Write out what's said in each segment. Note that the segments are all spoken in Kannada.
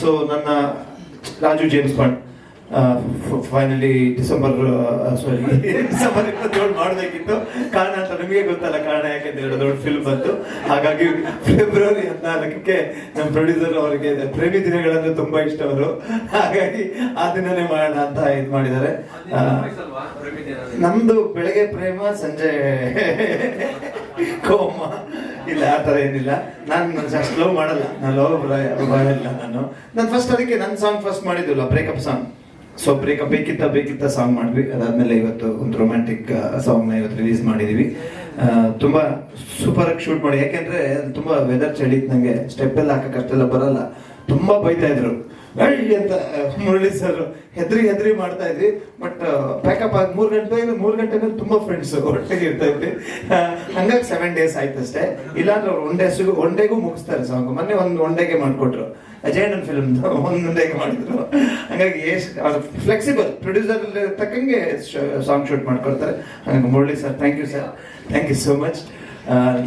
ಸೊ ನನ್ನ Raju James Bond finally December sorry December ಇಪ್ಪತ್ತೇಳು ಮಾಡಬೇಕಿತ್ತು. ಕಾರಣ ಅಂತ ನಮಗೆ ಗೊತ್ತಲ್ಲ ಕಾರಣ ಯಾಕೆ ದೊಡ್ಡ ಫಿಲ್ಮ್ ಬಂತು. ಹಾಗಾಗಿ ಫೆಬ್ರವರಿ ಹದಿನಾಲ್ಕಕ್ಕೆ ನಮ್ಮ ಪ್ರೊಡ್ಯೂಸರ್ ಅವರಿಗೆ ಪ್ರೇಮಿ ದಿನಗಳಂದ್ರೆ ತುಂಬಾ ಇಷ್ಟ ಅವರು ಹಾಗಾಗಿ ಆ ದಿನನೇ ಮಾಡೋಣ ಅಂತ ಇದು ಮಾಡಿದ್ದಾರೆ. ನಮ್ದು ಬೆಳಗ್ಗೆ ಪ್ರೇಮ ಸಂಜೆ ಕೋಮ. ಇಲ್ಲ, ಆ ತರ ಏನಿಲ್ಲ. ನಾನು ನಾನು ಸ್ಲೋ ಮಾಡಲ್ಲ. ನಾನು ಲವ್ ಇಲ್ಲ ನಾನು. ನಾನು ಫಸ್ಟ್ ಅದಕ್ಕೆ ನನ್ನ ಸಾಂಗ್ ಫಸ್ಟ್ ಮಾಡಿದ್ವಲ್ಲ ಬ್ರೇಕಪ್ ಸಾಂಗ್ ಸೊ ಬ್ರೇಕಪ್ ಬೇಕಿತ್ತ ಬೇಕಿತ್ತ ಸಾಂಗ್ ಮಾಡಿದ್ವಿ. ಅದಾದ್ಮೇಲೆ ಇವತ್ತು ಒಂದು ರೊಮ್ಯಾಂಟಿಕ್ ಸಾಂಗ್ನ ಇವತ್ತು ರಿಲೀಸ್ ಮಾಡಿದೀವಿ. ತುಂಬ ಸೂಪರ್ ಶೂಟ್ ಮಾಡಿ. ಯಾಕೆಂದ್ರೆ ತುಂಬಾ ವೆದರ್ ಚಳಿ ಇತ್ತು ನಂಗೆ ಸ್ಟೆಪ್ ಎಲ್ಲ ಹಾಕಕ್ಕೆ ಅಷ್ಟೆಲ್ಲ ಬರಲ್ಲ. ತುಂಬಾ ಬೈತಾ ಇದ್ರು. ಐ ಅಂತ ಮುರಳಿ ಸರ್ ಹೆದ್ರಿ ಹೆದ್ರಿ ಮಾಡ್ತಾ ಇದ್ವಿ ಬಟ್ ಬ್ಯಾಕಪ್ ಆಗಿ ಮೂರು ಗಂಟೆ ಮೂರು ಗಂಟೆ ಮೇಲೆ ತುಂಬಾ ಫ್ರೆಂಡ್ಸ್ ಒಟ್ಟಿಗೆ ಇರ್ತಾ ಇದ್ವಿ ಹಂಗಾಗಿ ಸೆವೆನ್ ಡೇಸ್ ಆಯ್ತು ಅಷ್ಟೇ ಇಲ್ಲಾಂದ್ರೆ ಅವ್ರು ಒನ್ ಡೇಸ್ ಒನ್ ಡೇಗೂ ಮುಗಿಸ್ತಾರೆ ಸಾಂಗ್ ಮೊನ್ನೆ ಒಂದು ಒನ್ ಡೇಗೆ ಮಾಡ್ಕೊಟ್ರು. ಅಜಯಣ್ಣನ್ ಫಿಲ್ಮ್ ಒಂದು ಡೇಗೆ ಮಾಡಿದ್ರು. ಹಂಗಾಗಿ ಫ್ಲೆಕ್ಸಿಬಲ್ ಪ್ರೊಡ್ಯೂಸರ್ ತಕ್ಕಂಗೆ ಸಾಂಗ್ ಶೂಟ್ ಮಾಡ್ಕೊಡ್ತಾರೆ. ಹಂಗಾಗಿ Murali sir thank you sir thank you so much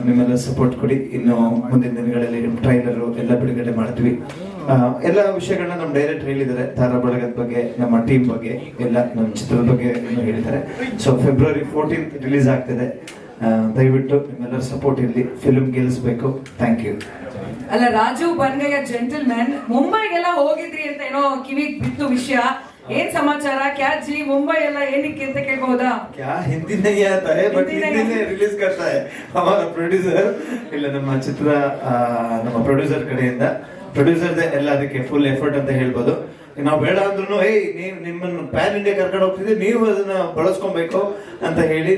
ನಿಮ್ಮೆಲ್ಲ ಸಪೋರ್ಟ್ ಕೊಡಿ. ಇನ್ನು ಮುಂದಿನ ದಿನಗಳಲ್ಲಿ ಟ್ರೈಲರು ಎಲ್ಲ ಬಿಡುಗಡೆ ಮಾಡ್ತೀವಿ. ಎಲ್ಲ ವಿಷಯಗಳನ್ನ ನಮ್ಮ ಡೈರೆಕ್ಟರ್ ಹೇಳಿದ್ದಾರೆ ತಾರಾ ಬಳಗದ ಬಗ್ಗೆ ನಮ್ಮ ಟೀಮ್ ಬಗ್ಗೆ ಎಲ್ಲ ನಮ್ಮ ಚಿತ್ರದ ಬಗ್ಗೆ ಎಲ್ಲ ಹೇಳಿದ್ದಾರೆ ಸೊ ಫೆಬ್ರವರಿ ಫೋರ್ಟೀನ್ ರಿಲೀಸ್ ಆಗ್ತಿದೆ ಆ, ದಯವಿಟ್ಟು ನಿಮ್ಮೆಲ್ಲರ ಸಪೋರ್ಟ್ ಇರಲಿ ಫಿಲ್ಮ್ ಗೆಲ್ಲಿಸ್ಬೇಕು ಥ್ಯಾಂಕ್ ಯು ಅಲ್ಲ ರಾಜು ಬನ್ಗಯ್ಯ ಜೆಂಟಲ್ ಮ್ಯಾನ್ ಮುಂಬೈಗೆಲ್ಲ ಹೋಗಿದ್ರಿ ಅಂತ ಏನೋ ಕಿವಿಗ್ ಬಿತ್ತು ವಿಷಯ ಏನ್ ಸಮಾಚಾರ ಕ್ಯಾಚಿ ಮುಂಬೈ ಎಲ್ಲ ಏನಕ್ಕೆ ಅಂತ ಕೇಳ್ಬಹುದಾ क्या हिंदी नहीं आता है बट हिंदी नहीं हिंदी में ರಿಲೀಸ್ करता है ಹಮಾರಾ ಪ್ರೊಡ್ಯೂಸರ್ ಇಲ್ಲ ನಮ್ಮ ಚಿತ್ರ ಆ, ನಮ್ಮ ಪ್ರೊಡ್ಯೂಸರ್ ಕಡೆಯಿಂದ ಪ್ರೊಡ್ಯೂಸರ್ ಎಲ್ಲ ಅದಕ್ಕೆ ಫುಲ್ ಎಫರ್ಟ್ ಅಂತ ಹೇಳ್ಬೋದು. ನಾವು ಬೇಡ ಅಂದ್ರೂ ಹೇ ನೀವು ನಿಮ್ಮನ್ನು ಪ್ಯಾನ್ ಇಂಡಿಯಾ ಕರ್ಕೊಂಡು ಹೋಗ್ತಿದ್ದೆ ನೀವು ಅದನ್ನ ಬಳಸ್ಕೊಬೇಕು ಅಂತ ಹೇಳಿ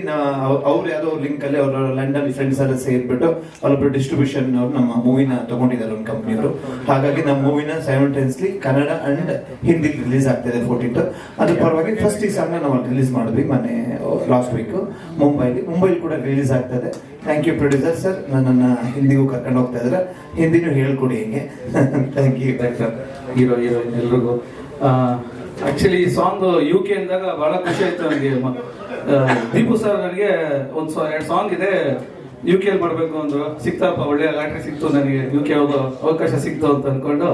ಅವ್ರು ಯಾವ್ದೋ ಲಿಂಕ್ ಅಲ್ಲಿ ಅವರ ಲಂಡನ್ ಫ್ರೆಂಡ್ಸ್ ಎಲ್ಲ ಸೇರ್ಬಿಟ್ಟು ಅವರೊಬ್ಬರು ಡಿಸ್ಟ್ರಿಬ್ಯೂಷನ್ ಅವ್ರು ನಮ್ಮ ಮೂವಿನ ತಗೊಂಡಿದ್ದಾರೆ ಒಂದು ಕಂಪ್ನಿಯವರು ಹಾಗಾಗಿ ನಮ್ಮ ಮೂವಿನ simultaneously Kannada and Hindi release ಆಗ್ತಿದೆ ಫೋರ್ಟೀನ್ ಅದ್ರ ಪರವಾಗಿ ಫಸ್ಟ್ ಈ ಸಾಂಗ್ ನಾವು ರಿಲೀಸ್ ಮಾಡಿದ್ವಿ ಮೊನ್ನೆ ಲಾಸ್ಟ್ ವೀಕ್ ಮುಂಬೈಲಿ ಮುಂಬೈಲಿ ಕೂಡ ರಿಲೀಸ್ ಆಗ್ತದೆ ಥ್ಯಾಂಕ್ ಯು ಪ್ರೊಡ್ಯೂಸರ್ ಸರ್ ನನ್ನನ್ನು ಹಿಂದಿಗೂ ಕರ್ಕೊಂಡು ಹೋಗ್ತಾ ಇದ್ದಾರೆ. ಹಿಂದಿನೂ ಹೇಳ್ಕೊಡಿ ಹಿಂಗೆ. ಥ್ಯಾಂಕ್ ಯು ಹೀರೋ ಹೀರೋಯಿನ್ ಎಲ್ರಿಗೂ. ಆಕ್ಚುಲಿ ಈ ಸಾಂಗ್ ಯು ಕೆ ಅಂದಾಗ ಬಹಳ ಖುಷಿ ಆಯ್ತು ನನಗೆ ದೀಪು ಸರ್ ನನಗೆ ಒಂದು ಎರಡು ಸಾಂಗ್ ಇದೆ. ಯು ಕೆ ಮಾಡಬೇಕು ಅಂದ್ರು. ಸಿಕ್ತಪ್ಪ, ಒಳ್ಳೆ ಲಾಟ್ರಿ ಸಿಕ್ತು ನನಗೆ. ಯು ಕೆ ಹೋಗೋ ಅವಕಾಶ ಸಿಕ್ತು ಅಂತ ಅಂದ್ಕೊಂಡು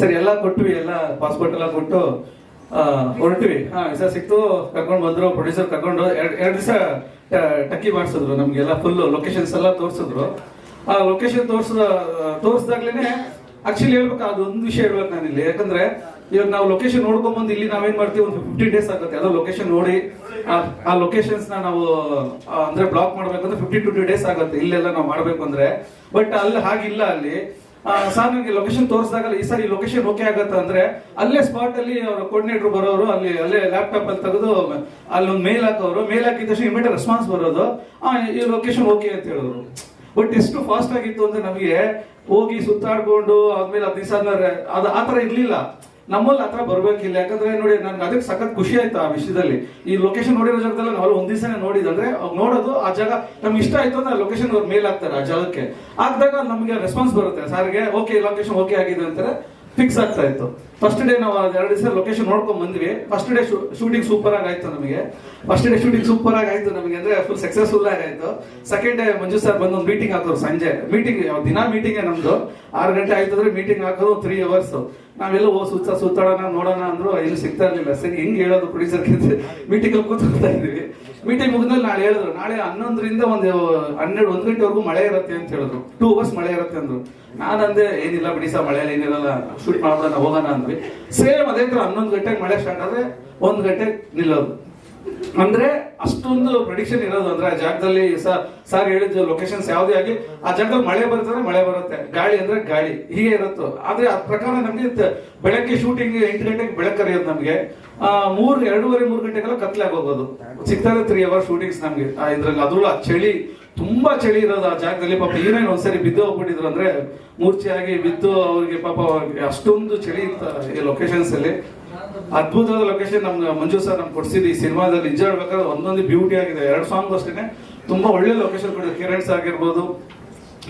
ಸರಿ, ಎಲ್ಲ ಕೊಟ್ವಿ, ಎಲ್ಲ ಪಾಸ್ಪೋರ್ಟ್ ಎಲ್ಲ ಕೊಟ್ಟು ಹೊರಟಿವಿ. ಹಾ ವಿಸಾ ಸಿಕ್ತು, ಕರ್ಕೊಂಡು ಬಂದ್ರು ಪ್ರೊಡ್ಯೂಸರ್ ಕರ್ಕೊಂಡು. ಎರಡು ಎರಡು ದಿವಸ ಟಕ್ಕಿ ಮಾಡಿಸಿದ್ರು ನಮಗೆಲ್ಲ ಫುಲ್ ಲೊಕೇಶನ್ಸ್ ಎಲ್ಲ ತೋರಿಸಿದ್ರು. ಆ ಲೊಕೇಶನ್ ತೋರ್ಸಿದ ತೋರಿಸ್ದಾಗ್ಲೇನೆ ಆಕ್ಚುಲಿ ಹೇಳ್ಬೇಕು ಅದು ಒಂದು ವಿಷಯ ಹೇಳ್ಬೇಕು ನಾನು ಇಲ್ಲಿ ಯಾಕಂದ್ರೆ ಇವಾಗ ನಾವು ಲೊಕೇಶನ್ ನೋಡ್ಕೊಂಡ್ ಬಂದು ಇಲ್ಲಿ ನಾವೇನ್ ಮಾಡ್ತೀವಿ, ಒಂದು ಫಿಫ್ಟೀನ್ ಡೇಸ್ ಆಗುತ್ತೆ. ಅದೋ ಲೊಕೇಶನ್ ನೋಡಿ, ಆ- ಲೊಕೇಶನ್ಸ್ನ ನಾವು ಅಂದ್ರೆ ಬ್ಲಾಕ್ ಮಾಡ್ಬೇಕಂದ್ರೆ ಫಿಫ್ಟೀನ್ ಟು ಡೇಸ್ ಆಗುತ್ತೆ. ಇಲ್ಲೆಲ್ಲ ನಾವು ಮಾಡ್ಬೇಕು ಅಂದ್ರೆ. ಬಟ್ ಅಲ್ಲಿ ಹಾಗಿಲ್ಲ ಅಲ್ಲಿ. ಸರ್ ನನಗೆ ಲೊಕೇಶನ್ ತೋರಿಸಿದಾಗಲ್ಲ, ಈ ಸಾರಿ ಲೊಕೇಶನ್ ಓಕೆ ಆಗುತ್ತೆ ಅಂದ್ರೆ ಅಲ್ಲೇ ಸ್ಪಾಟ್ ಅಲ್ಲಿ ಅವರ ಕೋರ್ಡಿನೇಟರ್ ಬರೋರು, ಅಲ್ಲಿ, ಅಲ್ಲೇ ಲ್ಯಾಪ್ಟಾಪ್ ಅಲ್ಲಿ ತೆಗೆದು ಅಲ್ಲೊಂದು ಮೇಲ್ ಹಾಕೋರು. ಮೇಲ್ ಹಾಕಿದ ತಕ್ಷಣ ಇಮಿಡಿಯೇಟ್ ರೆಸ್ಪಾನ್ಸ್ ಬರೋದು. ಈ ಲೊಕೇಶನ್ ಓಕೆ ಅಂತ ಹೇಳೋರು ಬಟ್ ಎಷ್ಟು ಫಾಸ್ಟ್ ಆಗಿತ್ತು ಅಂದ್ರೆ ನಮಗೆ ಹೋಗಿ ಸುತ್ತಾಡ್ಕೊಂಡು ಆದ್ಮೇಲೆ ಹತ್ತು ದಿವಸ ಅದು ಆತರ ಇರ್ಲಿಲ್ಲ. ನಮ್ಮಲ್ಲಿ ಆತರ ಬರ್ಬೇಕಿಲ್ಲ. ಯಾಕಂದ್ರೆ ನೋಡಿ, ನನ್ಗೆ ಅದಕ್ಕೆ ಸಖತ್ ಖುಷಿ ಆಯ್ತು ಆ ವಿಷಯದಲ್ಲಿ. ಈ ಲೊಕೇಶನ್ ನೋಡಿರೋ ಜಾಗದಲ್ಲಿ ನಾವು ಒಂದ್ ದಿವಸನೇ ನೋಡಿದಂದ್ರೆ ನೋಡೋದು ಆ ಜಾಗ ನಮ್ಗೆ ಇಷ್ಟ ಆಯ್ತು ಅಂದ್ರೆ ಲೊಕೇಶನ್ ಅವ್ರ ಮೇಲ್ ಹಾಕ್ತಾರೆ ಆ ಜಾಗಕ್ಕೆ. ಹಾಕಿದಾಗ ನಮಗೆ ರೆಸ್ಪಾನ್ಸ್ ಬರುತ್ತೆ. ಸಾರಿಗೆ ಓಕೆ ಲೊಕೇಶನ್ ಓಕೆ ಆಗಿದೆ ಅಂತಾರೆ. ಫಿಕ್ಸ್ ಆಗ್ತಾ ಇತ್ತು. ಫಸ್ಟ್ ಡೇ ನಾವು ಎರಡು ದಿವಸ ಲೊಕೇಶನ್ ನೋಡ್ಕೊಂಡ್ ಬಂದ್ವಿ. ಫಸ್ಟ್ ಡೇ ಶೂಟಿಂಗ್ ಸೂಪರ್ ಆಗಿ ಆಯ್ತು ನಮಗೆ. ಫಸ್ಟ್ ಡೇ ಶೂಟಿಂಗ್ ಸೂಪರ್ ಆಗಿ ಆಯ್ತು ನಮಗೆ ಅಂದ್ರೆ ಫುಲ್ ಸಕ್ಸಸ್ಫುಲ್ ಆಗಿ ಆಯ್ತು ಸೆಕೆಂಡ್ ಡೇ ಮಂಜು ಸರ್ ಬಂದು ಒಂದು ಮೀಟಿಂಗ್ ಹಾಕೋರು ಸಂಜೆ. ಮೀಟಿಂಗ್ ದಿನ ಮೀಟಿಂಗ್ ನಮ್ದು. ಆರು ಗಂಟೆ ಆಯ್ತು ಅಂದ್ರೆ ಮೀಟಿಂಗ್ ಹಾಕೋದು ತ್ರೀ ಅವರ್ಸ್ ನಾವೆಲ್ಲ ಓ ಸುತ್ತ ಸುತ್ತಾಡೋಣ, ನೋಡೋಣ ಅಂದ್ರು, ಇಲ್ಲಿ ಸಿಗ್ತಾ ಇರ್ಲಿಲ್ಲ. ಸರಿ, ಹೆಂಗ್ ಹೇಳೋದು ಪ್ರೊಡ್ಯೂಸರ್ ಮೀಟಿಂಗ್ ಅಲ್ಲಿ ಕೂತ್ಕೊಳ್ತಾ ಇದ್ವಿ. ಮೀಟಿಂಗ್ ಮುಗಿದ್ಮೇಲೆ ನಾಳೆ ಹೇಳಿದ್ರು. ನಾಳೆ ಹನ್ನೊಂದರಿಂದ ಒಂದು, ಹನ್ನೆರಡು, ಒಂದು ಗಂಟೆವರೆಗೂ ಮಳೆ ಇರುತ್ತೆ ಅಂತ ಹೇಳಿದ್ರು. ಟೂ ಅವರ್ಸ್ ಮಳೆ ಇರುತ್ತೆ ಅಂದ್ರು. ಅಂದೆ, ಏನಿಲ್ಲ ಸಹ ಮಳೆ ಏನಿರಲ್ಲ ಶೂಟ್ ಮಾಡ್ಬಿಡೋಣ, ಹೋಗೋಣ ಅಂದ್ವಿ. ಸೇಮ್ ಅದೇ ತರ ಹನ್ನೊಂದು ಗಂಟೆಗೆ ಮಳೆ ಸ್ಟಾರ್ಟ್ ಆದರೆ ಒಂದು ಗಂಟೆ ನಿಲ್ಲೋದು. ಅಂದ್ರೆ ಅಷ್ಟೊಂದು ಪ್ರಿಡಿಕ್ಷನ್ ಇರೋದು. ಅಂದ್ರೆ ಆ ಜಾಗದಲ್ಲಿ ಸರ್ ಹೇಳಿದ್ದು ಲೊಕೇಶನ್ಸ್ ಯಾವುದೇ ಆಗಿ, ಆ ಜಾಗದಲ್ಲಿ ಮಳೆ ಬರುತ್ತೆ ಮಳೆ ಬರುತ್ತೆ. ಗಾಳಿ ಅಂದ್ರೆ ಗಾಳಿ. ಹೀಗೆ ಇರುತ್ತೋ. ಆದ್ರೆ ಆ ಪ್ರಕಾರ ನಮ್ಗೆ ಬೆಳಗ್ಗೆ ಶೂಟಿಂಗ್ ಎಂಟು ಗಂಟೆಗೆ ಬೆಳಕರಿಯೋದು ಕರೆಯೋದು ನಮ್ಗೆ. ಮೂರ್, ಎರಡೂವರೆ, ಮೂರು ಗಂಟೆಗೆಲ್ಲ ಕತ್ಲಾಗಿ ಹೋಗೋದು ಸಿಗ್ತಾರೆ ತ್ರೀ ಅವರ್ ಶೂಟಿಂಗ್ಸ್ ನಮ್ಗೆ ಇದ್ರಲ್ಲಿ ಅದ್ರಲ್ಲೂ ಆ ಚಳಿ, ತುಂಬಾ ಚಳಿ ಇರೋದು ಆ ಜಾಗದಲ್ಲಿ. ಪಾಪ ಏನೇನು ಒಂದ್ಸರಿ ಬಿದ್ದು ಹೋಗ್ಬಿಟ್ಟಿದ್ರು ಅಂದ್ರೆ ಮೂರ್ಛೆಯಾಗಿ ಬಿದ್ದು ಅವ್ರಿಗೆ ಪಾಪ ಅಷ್ಟೊಂದು ಚಳಿ ಇತ್ತು ಈ ಲೊಕೇಶನ್ಸ್ ಅಲ್ಲಿ. ಅದ್ಭುತವಾದ ಲೊಕೇಶನ್ ನಮ್ಗೆ ಮಂಜು ಸರ್ ನಮ್ಗೆ ಕೊಡ್ಸಿದ್ದು ಈ ಸಿನಿಮಾದಲ್ಲಿ. ನಿಜ ಹೇಳ್ಬೇಕಾದ್ರೆ ಒಂದೊಂದು ಬ್ಯೂಟಿ ಆಗಿದೆ. ಎರಡು ಸಾಂಗ್ ಅಷ್ಟೇನೆ. ತುಂಬಾ ಒಳ್ಳೆ ಲೊಕೇಶನ್ ಕೊಡಿದ್ರು ಕಿರಣ್ ಆಗಿರ್ಬೋದು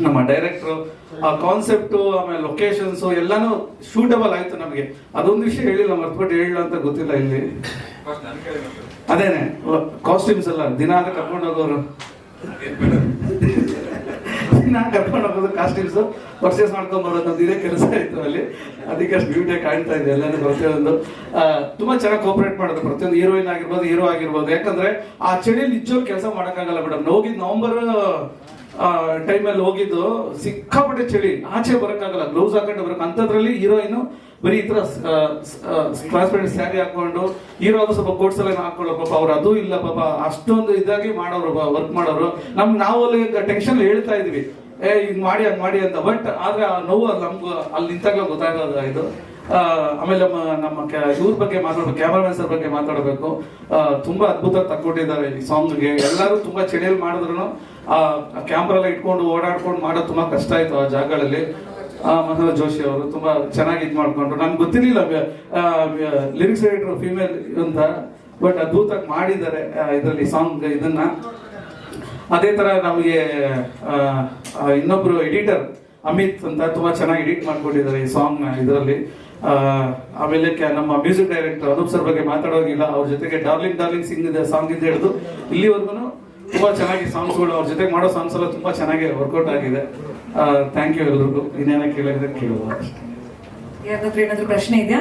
ನಮ್ಮ ಡೈರೆಕ್ಟರ್ ಆ ಕಾನ್ಸೆಪ್ಟ್ ಆಮೇಲೆ ಲೊಕೇಶನ್ಸು ಎಲ್ಲಾನು ಶೂಟಬಲ್ ಆಯ್ತು ನಮಗೆ. ಅದೊಂದು ವಿಷಯ ಹೇಳಿಲ್ಲ ಮರ್ತ್ಬಿಟ್ಟು ಹೇಳಿಲ್ಲ ಅಂತ ಗೊತ್ತಿಲ್ಲ ಇಲ್ಲಿ. ಅದೇನೆ ಕಾಸ್ಟ್ಯೂಮ್ಸ್ ಎಲ್ಲ, ದಿನ ಕರ್ಕೊಂಡು ಹೋಗೋರು. ದಿನ ಕರ್ಕೊಂಡು ಹೋಗೋದು ಕಾಸ್ಟ್ಯೂಮ್ಸ್ ಪರ್ಚೇಸ್ ಮಾಡ್ಕೊಂಡ್ ಬರೋದು ಅಂತ ಇದೇ ಕೆಲಸ ಇತ್ತು ಅಲ್ಲಿ. ಅದಕ್ಕೆ ಅಷ್ಟು ಬ್ಯೂಟಿ ಕಾಣ್ತಾ ಇದೆ, ಎಲ್ಲಾನು ಪ್ರತಿಯೊಂದು ತುಂಬಾ ಚೆನ್ನಾಗಿ ಕೋಪರೇಟ್ ಮಾಡೋದು, ಪ್ರತಿಯೊಂದು ಹೀರೋಯಿನ್ ಆಗಿರ್ಬೋದು ಹೀರೋ ಆಗಿರ್ಬೋದು. ಯಾಕಂದ್ರೆ ಆ ಚಳಿಯಲ್ಲಿ ನಿಜವಾಗ್ಲೂ ಕೆಲಸ ಮಾಡೋಕ್ಕಾಗಲ್ಲ ಮೇಡಮ್ ಹೋಗಿದ್ ನವೆಂಬರ್ ಟೈಮಲ್ಲಿ ಹೋಗಿದ್ದು, ಸಿಕ್ಕಾಪಟ್ಟೆ ಚಳಿ. ಆಚೆ ಬರೋಕ್ಕಾಗಲ್ಲ ಗ್ಲೌಸ್ ಹಾಕೊಂಡು ಬರಕ್, ಅಂಥದ್ರಲ್ಲಿ ಹೀರೋಯಿನ್ ಬರೀ ಈ ಥರ ಟ್ರಾನ್ಸ್ಪರೆಂಟ್ ಸ್ಯಾರಿ ಹಾಕೊಂಡು ಹೀರೋ ಅದು ಸ್ವಲ್ಪ ಕೋಟ್ಸ್ ಎಲ್ಲ ಹಾಕೊಳ್ಳೋ ಪಾಪ ಅವ್ರು ಅದು ಇಲ್ಲ, ಪಾಪ ಅಷ್ಟೊಂದು ಇದಾಗಿ ಮಾಡೋರು ವರ್ಕ್ ಮಾಡೋರು. ನಮ್ ನಾವು ಅಲ್ಲಿ ಟೆನ್ಷನ್ ಹೇಳ್ತಾ ಇದ್ವಿ. ಏ, ಹಿಂಗ್ ಮಾಡಿ, ಹಂಗ್ ಮಾಡಿ ಅಂತ. ಬಟ್ ಆದ್ರೆ ಆ ನೋವು ಅದು ನಮ್ಗೆ, ಅಲ್ಲಿ ನಿಂತಾಗ ಗೊತ್ತಾಗೋದು ಇದು. ಆಮೇಲೆ ನಮ್ಮ ನಮ್ಮ ಇವ್ರ ಬಗ್ಗೆ ಮಾತಾಡ್ಬೇಕು ಕ್ಯಾಮರಾಮನ್ ಸರ್ ಬಗ್ಗೆ ಮಾತಾಡಬೇಕು. ತುಂಬಾ ಅದ್ಭುತ ತಕ್ಕೊಟ್ಟಿದ್ದಾರೆ ಈ ಸಾಂಗ್ಗೆ ಎಲ್ಲರೂ ತುಂಬಾ ಚಳಿಯಲ್ಲಿ ಮಾಡಿದ್ರು ಆ ಕ್ಯಾಮ್ರಾ ಎಲ್ಲ ಇಟ್ಕೊಂಡು ಓಡಾಡ್ಕೊಂಡು ಮಾಡೋದು ತುಂಬಾ ಕಷ್ಟ ಆಯ್ತು ಆ ಜಾಗಗಳಲ್ಲಿ ಮನೋಹರ್ ಜೋಶಿ ಅವರು ತುಂಬಾ ಚೆನ್ನಾಗಿ ಇದು ಮಾಡ್ಕೊಂಡ್ರು. ನನ್ಗೆ ಗೊತ್ತಿರಲಿಲ್ಲ ಲಿರಿಕ್ಸ್ ರೈಟರ್ ಫಿಮೇಲ್ ಅಂತ ಬಟ್ ಅದ್ಭುತವಾಗಿ ಮಾಡಿದ್ದಾರೆ ಇದರಲ್ಲಿ ಸಾಂಗ್ ಇದನ್ನ. ಅದೇ ತರ ನಮಗೆ ಇನ್ನೊಬ್ರು ಎಡಿಟರ್ ಅಮಿತ್ ಅಂತ ತುಂಬಾ ಚೆನ್ನಾಗಿ ಎಡಿಟ್ ಮಾಡ್ಕೊಂಡಿದ್ದಾರೆ ಈ ಸಾಂಗ್ ಇದರಲ್ಲಿ. ಆಮೇಲೆ ನಮ್ಮ ಮ್ಯೂಸಿಕ್ ಡೈರೆಕ್ಟರ್ ಅನೂಪ್ ಸರ್ ಬಗ್ಗೆ ಮಾತಾಡೋಗಿಲ್ಲ ಅವ್ರ ಜೊತೆಗೆ ಡಾರ್ಲಿಂಗ್ ಡಾರ್ಲಿಂಗ್ ಸಿಂಗ್ ಇದೆ ಸಾಂಗ್ ಇಂದ ಹಿಡಿದು ಇಲ್ಲಿವರೆಗೂ ತುಂಬಾ ಚೆನ್ನಾಗಿ ಸಾಂಗ್ಸ್ಗಳು ಅವ್ರ ಜೊತೆ ಮಾಡೋ ಸಾಂಗ್ಸ್ ಎಲ್ಲ ತುಂಬಾ ಚೆನ್ನಾಗಿ ವರ್ಕೌಟ್ ಆಗಿದೆ. ಥ್ಯಾಂಕ್ ಯು ಎಲ್ರಿಗೂ. ಇನ್ನೇನ ಕೇಳಿದ್ರೆ ಕೇಳುವ. ಯಾರಾದ್ರೂ ಏನಾದ್ರು ಪ್ರಶ್ನೆ ಇದೆಯಾ?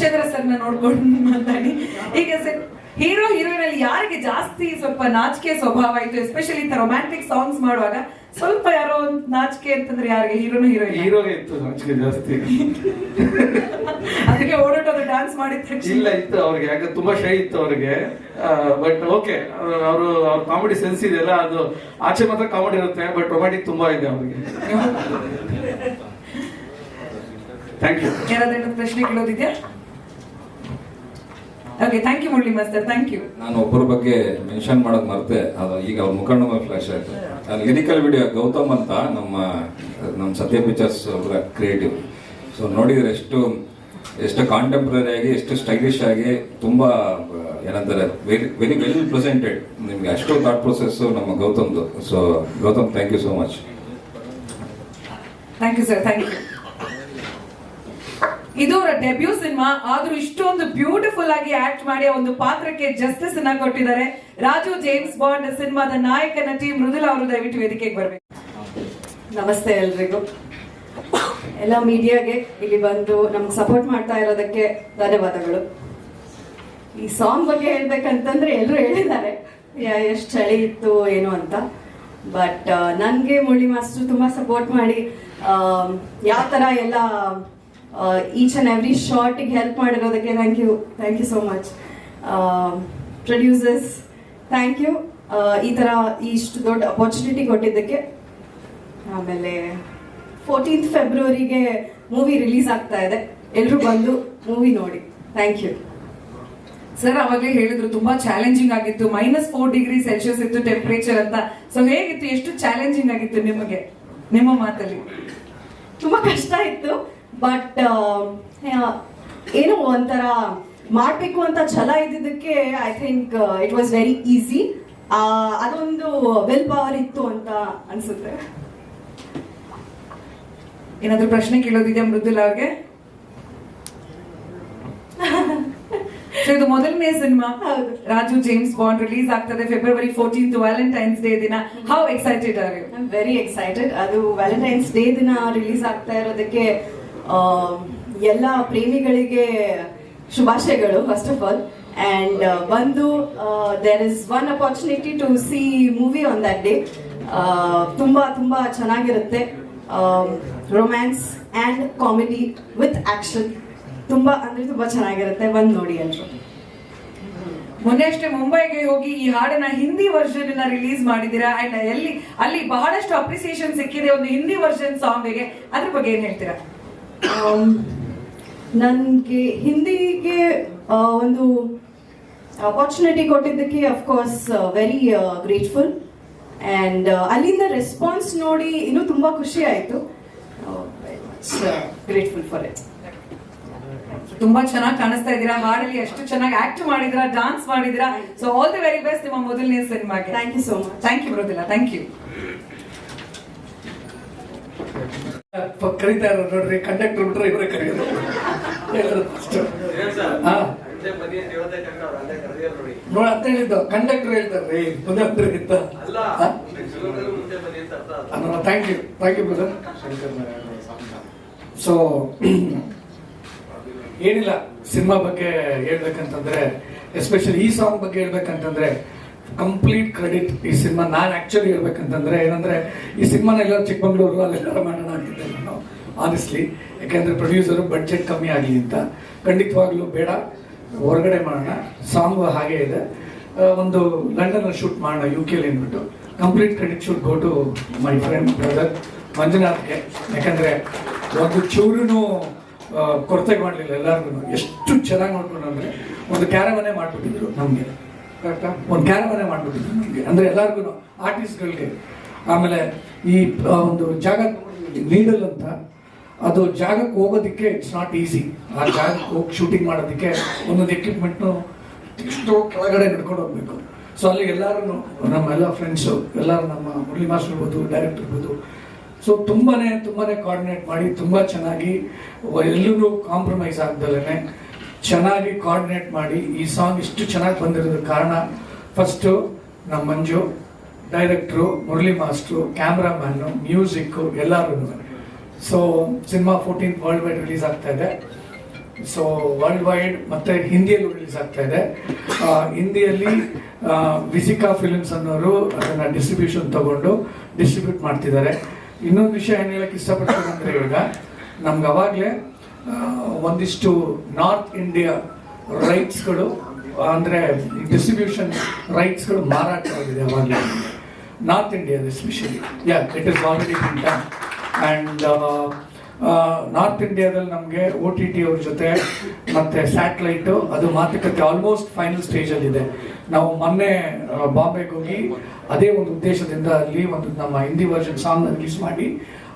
ಸರ್ ಸರ್ನ ನೋಡ್ಕೊಂಡು ಮಾತಾಡಿ. ಈಗ ಸರ್ ಹೀರೋ ಹೀರೋಯಿನ್ ಅಲ್ಲಿ ಯಾರಿಗೆ ಜಾಸ್ತಿ ಸ್ವಲ್ಪ ನಾಚಿಕೆ ಸ್ವಭಾವ ಇತ್ತು ಎಸ್ಪೆಷಲಿ ಇಂಥ ರೊಮ್ಯಾಂಟಿಕ್ ಸಾಂಗ್ಸ್ ಮಾಡುವಾಗ ಸ್ವಲ್ಪ ಯಾರೋ ಒಂದು ನಾಚಿಕೆ ಅಂತಂದ್ರೆ ಯಾರಿಗೆ? ಹೀರೋನು ಹೀರೋ ಹೀರೋಗೆ ಇತ್ತು ನಾಚಿಕೆ ಜಾಸ್ತಿ. ಅದಕ್ಕೆ ಓಡಾಟೋದು ಡ್ಯಾನ್ಸ್ ಮಾಡಿದ ತಕ್ಷಣ. ಇಲ್ಲ ಇತ್ತು ಅವ್ರಿಗೆ. ಯಾಕಂದ್ರೆ ತುಂಬಾ ಶೈ ಇತ್ತು ಅವ್ರಿಗೆ. ಬಟ್ ಓಕೆ ಅವರು ಅವ್ರ ಕಾಮಿಡಿ ಸೆನ್ಸ್ ಇದೆಯಲ್ಲ ಅದು ಆಚೆ ಮಾತ್ರ ಕಾಮಿಡಿ ಇರುತ್ತೆ ಬಟ್ ರೊಮ್ಯಾಟಿಕ್ ತುಂಬಾ ಇದೆ ಅವ್ರಿಗೆ. ಥ್ಯಾಂಕ್ ಯು ಯಾರಾದ್ರೂ ಪ್ರಶ್ನೆ ಕೇಳೋದಿದ್ಯಾ? Okay thank you Murali master thank you ನಾನು ಒಬ್ಬರ ಬಗ್ಗೆ ಮೆನ್ಷನ್ ಮಾಡೋದು ಮರ್ತೆ ಅದು ಈಗ ಅವ್ರ ಮುಖಂಡ ಮೇಲೆ ಫ್ಲಾಶ್ ಆಯ್ತು ಲಿರಿಕಲ್ ವಿಡಿಯೋ ಗೌತಮ್ ಅಂತ ನಮ್ಮ ನಮ್ಮ ಸತ್ಯ ಪಿಕ್ಚರ್ಸ್ ಅವರ ಕ್ರಿಯೇಟಿವ್ ಸೊ ನೋಡಿದ್ರೆ ಎಷ್ಟು ಎಷ್ಟು ಕಾಂಟೆಂಪ್ರರಿ ಆಗಿ ಎಷ್ಟು ಸ್ಟೈಲಿಶ್ ಆಗಿ ತುಂಬ ಏನಂತಾರೆ ವೆರಿ ವೆರಿ ವೆಲ್ ಪ್ರೆಸೆಂಟೆಡ್ ನಿಮಗೆ. ಅಷ್ಟು ಥಾಟ್ ಪ್ರೊಸೆಸ್ ನಮ್ಮ ಗೌತಮ್ದು. So Gautham thank you so much thank you sir thank you ಇದು ಅವರ ಡೆಬ್ಯೂ ಸಿನಿಮಾ ಆದ್ರೂ ಇಷ್ಟೊಂದು ಬ್ಯೂಟಿಫುಲ್ ಆಗಿ ಆಕ್ಟ್ ಮಾಡಿ ಒಂದು ಪಾತ್ರಕ್ಕೆ ಜಸ್ಟಿಸ್ ಅನ್ನ ಕೊಟ್ಟಿದ್ದಾರೆ. ರಾಜು ಜೇಮ್ಸ್ ಬಾಂಡ್ ಸಿನಿಮಾದ ನಾಯಕ, ನಟಿ ಮೃದುಲಾ ಅವರು ದಯವಿಟ್ಟು ವೇದಿಕೆಗೆ ಬರ್ಬೇಕು. ನಮಸ್ತೆ ಎಲ್ರಿಗೂ. ಎಲ್ಲ ಮೀಡಿಯಾಗೆ ಇಲ್ಲಿ ಬಂದು ನಮ್ಗೆ ಸಪೋರ್ಟ್ ಮಾಡ್ತಾ ಇರೋದಕ್ಕೆ ಧನ್ಯವಾದಗಳು. ಈ ಸಾಂಗ್ ಬಗ್ಗೆ ಹೇಳ್ಬೇಕಂತಂದ್ರೆ ಎಲ್ಲರೂ ಹೇಳಿದ್ದಾರೆ. ಎಷ್ಟು ಚಳಿ ಇತ್ತು, ಏನು ಅಂತ. ಬಟ್ ನನಗೆ ಮುರಳಿ ಮಾಸ್ಟರ್ ತುಂಬ ಸಪೋರ್ಟ್ ಮಾಡಿ ಯಾವ ಥರ ಎಲ್ಲ ಈಚ್ ಆ್ಯಂಡ್ ಎವ್ರಿ ಶಾರ್ಟಿಗೆ help ಮಾಡಿರೋದಕ್ಕೆ thank you thank you so much producers thank you ಈ ಥರ ಇಷ್ಟು ದೊಡ್ಡ ಅಪರ್ಚುನಿಟಿ ಕೊಟ್ಟಿದ್ದಕ್ಕೆ ಆಮೇಲೆ ಫೋರ್ಟೀನ್ತ್ ಫೆಬ್ರವರಿಗೆ ಮೂವಿ ರಿಲೀಸ್ ಆಗ್ತಾ ಇದೆ. ಎಲ್ಲರೂ ಬಂದು ಮೂವಿ ನೋಡಿ. ಥ್ಯಾಂಕ್ ಯು ಸರ್ ಅವಾಗಲೇ ಹೇಳಿದ್ರು ತುಂಬಾ ಚಾಲೆಂಜಿಂಗ್ ಆಗಿತ್ತು. ಮೈನಸ್ ಫೋರ್ ಡಿಗ್ರಿ ಸೆಲ್ಸಿಯಸ್ ಇತ್ತು ಟೆಂಪರೇಚರ್ ಅಂತ. ಸೊ ಹೇಗಿತ್ತು? ಎಷ್ಟು ಚಾಲೆಂಜಿಂಗ್ ಆಗಿತ್ತು ನಿಮಗೆ? ನಿಮ್ಮ ಮಾತಲ್ಲಿ? ತುಂಬಾ ಕಷ್ಟ ಇತ್ತು. ಬಟ್ ಏನೋ ಒಂಥರ ಮಾಡಬೇಕು ಅಂತ ಛಲ ಇದ್ದಿದ್ದಕ್ಕೆ I think it was very easy ಅದೊಂದು ವೆಲ್ ಪವರ್ ಇತ್ತು ಅಂತ ಅನ್ಸುತ್ತೆ. ಏನಾದ್ರೂ ಪ್ರಶ್ನೆ ಕೇಳೋದಿದೆಯಾ ಮೃದುಲ್ ಅವ್ರಿಗೆ? ಇದು ಮೊದಲನೇ cinema. Raju James Bond release ಆಗ್ತದೆ ಫೆಬ್ರವರಿ ಫೋರ್ಟೀನ್ತ್ ವ್ಯಾಲೆಂಟೈನ್ಸ್ ಡೇ ದಿನ. How excited are you very excited ಅದು ವ್ಯಾಲೆಂಟೈನ್ಸ್ ಡೇ ದಿನ ರಿಲೀಸ್ ಆಗ್ತಾ ಇರೋದಕ್ಕೆ ಎಲ್ಲ ಪ್ರೇಮಿಗಳಿಗೆ ಶುಭಾಶಯಗಳು ಫಸ್ಟ್ ಆಫ್ ಆಲ್ ಅಂಡ್ ಬಂದು there is one opportunity to see movie on that day ತುಂಬಾ ತುಂಬಾ ಚೆನ್ನಾಗಿರುತ್ತೆ. Romance and comedy with action ತುಂಬಾ, ಅಂದ್ರೆ ತುಂಬಾ ಚೆನ್ನಾಗಿರುತ್ತೆ. ಬಂದು ನೋಡಿ ಎಲ್ರು. ಮೊನ್ನೆ ಅಷ್ಟೇ ಮುಂಬೈಗೆ ಹೋಗಿ ಈ ಹಾಡನ್ನ ಹಿಂದಿ ವರ್ಷನ್ ರಿಲೀಸ್ ಮಾಡಿದೀರಾ ಅಂಡ್ ಎಲ್ಲಿ ಅಲ್ಲಿ ಬಹಳಷ್ಟು ಅಪ್ರಿಸಿಯೇಷನ್ ಸಿಕ್ಕಿದೆ ಒಂದು ಹಿಂದಿ ವರ್ಷನ್ ಸಾಂಗ್ಗೆ ಅದ್ರ ಬಗ್ಗೆ ಏನ್ ಹೇಳ್ತೀರಾ? ನನಗೆ ಹಿಂದಿಗೆ ಒಂದು ಅಪಾರ್ಚುನಿಟಿ ಕೊಟ್ಟಿದ್ದಕ್ಕೆ of course very grateful and ಅಲ್ಲಿಂದ ರೆಸ್ಪಾನ್ಸ್ ನೋಡಿ ಇನ್ನೂ ತುಂಬ ಖುಷಿ ಆಯಿತು. ಗ್ರೇಟ್ಫುಲ್ ಫಾರ್ ಇಟ್ ತುಂಬಾ ಚೆನ್ನಾಗಿ ಕಾಣಿಸ್ತಾ ಇದ್ದೀರಾ? ಹಾಡಲ್ಲಿ ಎಷ್ಟು ಚೆನ್ನಾಗಿ ಆಕ್ಟ್ ಮಾಡಿದಿರಾ dance ಮಾಡಿದಿರಾ so all the very best ನಿಮ್ಮ ಮೊದಲನೇ ಸಿನಿಮಾಗೆ. Thank you so much thank you ಬರೋದಿಲ್ಲ ಥ್ಯಾಂಕ್ ಯು ಕರೀತಾ ಇರೋ ನೋಡ್ರಿ ಕಂಡಕ್ಟರ್ ಬಿಟ್ರೆ ಇವರೇ ಕರೆಯೋದು. ನೋಡ. ಅಂತ ಹೇಳಿದ್ದು ಕಂಡಕ್ಟರ್ ಹೇಳ್ತಾರೆ. ರೀ ಮುಂದೆ ಅಂದ್ರೆ ಇತ್ತ thank you thank you brother so ಏನಿಲ್ಲ ಸಿನಿಮಾ ಬಗ್ಗೆ ಹೇಳ್ಬೇಕಂತಂದ್ರೆ ಎಸ್ಪೆಷಲಿ ಈ ಸಾಂಗ್ ಬಗ್ಗೆ ಹೇಳ್ಬೇಕಂತಂದ್ರೆ ಕಂಪ್ಲೀಟ್ ಕ್ರೆಡಿಟ್ ಈ ಸಿನಿಮಾ ನಾನು ಆ್ಯಕ್ಚುಲಿ ಹೇಳ್ಬೇಕಂತಂದ್ರೆ ಏನಂದ್ರೆ, ಈ ಸಿನಿಮಾನ ಎಲ್ಲ ಚಿಕ್ಕಮಂಗ್ಳೂರು ಅಲ್ಲೆಲ್ಲ ಮಾಡೋಣ ಅಂತಿದ್ದೆ ನಾನು ಆನೆಸ್ಟ್ಲಿ ಯಾಕೆಂದ್ರೆ ಪ್ರೊಡ್ಯೂಸರು ಬಡ್ಜೆಟ್ ಕಮ್ಮಿ ಆಗಲಿ ಅಂತ. ಖಂಡಿತವಾಗ್ಲೂ ಬೇಡ, ಹೊರಗಡೆ ಮಾಡೋಣ. ಸಾಂಗ್ ಹಾಗೆ ಇದೆ. ಒಂದು ಲಂಡನ್ ಶೂಟ್ ಮಾಡೋಣ ಯು ಕೆಲಿ ಅಂದ್ಬಿಟ್ಟು. Complete credit shoot go to my friend brother ಮಂಜುನಾಥ್ಗೆ. ಯಾಕಂದ್ರೆ, ಒಂದು ಚೂರು ಕೊರತೆ ಮಾಡಲಿಲ್ಲ ಎಲ್ಲರಿಗೂ ಎಷ್ಟು ಚೆನ್ನಾಗಿ ನೋಡ್ಕೊಂಡು ಅಂದ್ರೆ, ಒಂದು ಕ್ಯಾರವನ್ನೇ ಮಾಡ್ಬಿಟ್ಟಿದ್ರು ನಮಗೆ. ಒಂದು ಕ್ಯಾರವನೇ ಮಾಡಿಬಿಟ್ಟಿದ್ವಿ ಅಂದರೆ ಎಲ್ಲರಿಗೂ ಆರ್ಟಿಸ್ಟ್ಗಳಿಗೆ. ಆಮೇಲೆ ಈ ಒಂದು ಜಾಗ ನೀಡಲ್ ಅಂತ, ಅದು ಜಾಗಕ್ಕೆ ಹೋಗೋದಕ್ಕೆ ಇಟ್ಸ್ ನಾಟ್ ಈಸಿ ಆ ಜಾಗಕ್ಕೆ ಹೋಗಿ ಶೂಟಿಂಗ್ ಮಾಡೋದಕ್ಕೆ ಒಂದೊಂದು ಎಕ್ವಿಪ್ಮೆಂಟ್ನು ಇಷ್ಟು ಕೆಳಗಡೆ ನಡ್ಕೊಂಡು ಹೋಗ್ಬೇಕು. ಸೊ ಅಲ್ಲಿ ಎಲ್ಲರೂ ನಮ್ಮೆಲ್ಲ ಫ್ರೆಂಡ್ಸು ಎಲ್ಲರೂ ನಮ್ಮ ಮುರಳಿ ಮಾಸ್ಟರ್ ಇರ್ಬೋದು ಡೈರೆಕ್ಟರ್ ಇರ್ಬೋದು. ಸೊ ತುಂಬಾ ತುಂಬಾನೇ ಕೋಆರ್ಡಿನೇಟ್ ಮಾಡಿ, ತುಂಬಾ ಚೆನ್ನಾಗಿ ಎಲ್ಲರೂ ಕಾಂಪ್ರಮೈಸ್ ಆಗ್ದಲೇ ಚೆನ್ನಾಗಿ ಕೋಆರ್ಡಿನೇಟ್ ಮಾಡಿ ಈ ಸಾಂಗ್ ಇಷ್ಟು ಚೆನ್ನಾಗಿ ಬಂದಿರೋದ್ರ ಕಾರಣ ಫಸ್ಟು ನಮ್ಮ Manju director Murali master cameraman music ಎಲ್ಲರೂ. So cinema fourteen world wide release ಆಗ್ತಾ ಇದೆ. ಸೊ ವರ್ಲ್ಡ್ ವೈಡ್ ಮತ್ತು ಹಿಂದಿಯಲ್ಲೂ ರಿಲೀಸ್ ಆಗ್ತಾ ಇದೆ. ಹಿಂದಿಯಲ್ಲಿ ವಿಸಿಕಾ ಫಿಲಿಮ್ಸ್ ಅನ್ನೋರು ಅದನ್ನು ಡಿಸ್ಟ್ರಿಬ್ಯೂಷನ್ ತಗೊಂಡು ಡಿಸ್ಟ್ರಿಬ್ಯೂಟ್ ಮಾಡ್ತಿದ್ದಾರೆ. ಇನ್ನೊಂದು ವಿಷಯ ಏನು ಹೇಳಕ್ಕೆ ಇಷ್ಟಪಡ್ತೀನಿ ಅಂದರೆ ಇವಾಗ ನಮ್ಗೆ ಅವಾಗಲೇ ಒಂದಿಷ್ಟು ನಾರ್ತ್ ಇಂಡಿಯಾ ರೈಟ್ಸ್ಗಳು, ಅಂದ್ರೆ ಡಿಸ್ಟ್ರಿಬ್ಯೂಷನ್ ರೈಟ್ಸ್ಗಳು ಮಾರಾಟ ಆಗಿದೆ north India especially. Yeah it is already and north ಇಂಡಿಯಾದಲ್ಲಿ ನಮಗೆ ಒ ಟಿ ಟಿ ಅವ್ರ ಜೊತೆ ಮತ್ತೆ ಸ್ಯಾಟಲೈಟ್, ಅದು ಮಾತುಕತೆ ಆಲ್ಮೋಸ್ಟ್ ಫೈನಲ್ ಸ್ಟೇಜ್ ಅಲ್ಲಿ ಇದೆ. ನಾವು ಮೊನ್ನೆ ಬಾಂಬೆಗೆ ಹೋಗಿ ಅದೇ ಒಂದು ಉದ್ದೇಶದಿಂದ ಅಲ್ಲಿ ಒಂದು ನಮ್ಮ ಹಿಂದಿ ವರ್ಷನ್ ಸಾಂಗ್ ರಿಲೀಸ್ ಮಾಡಿ,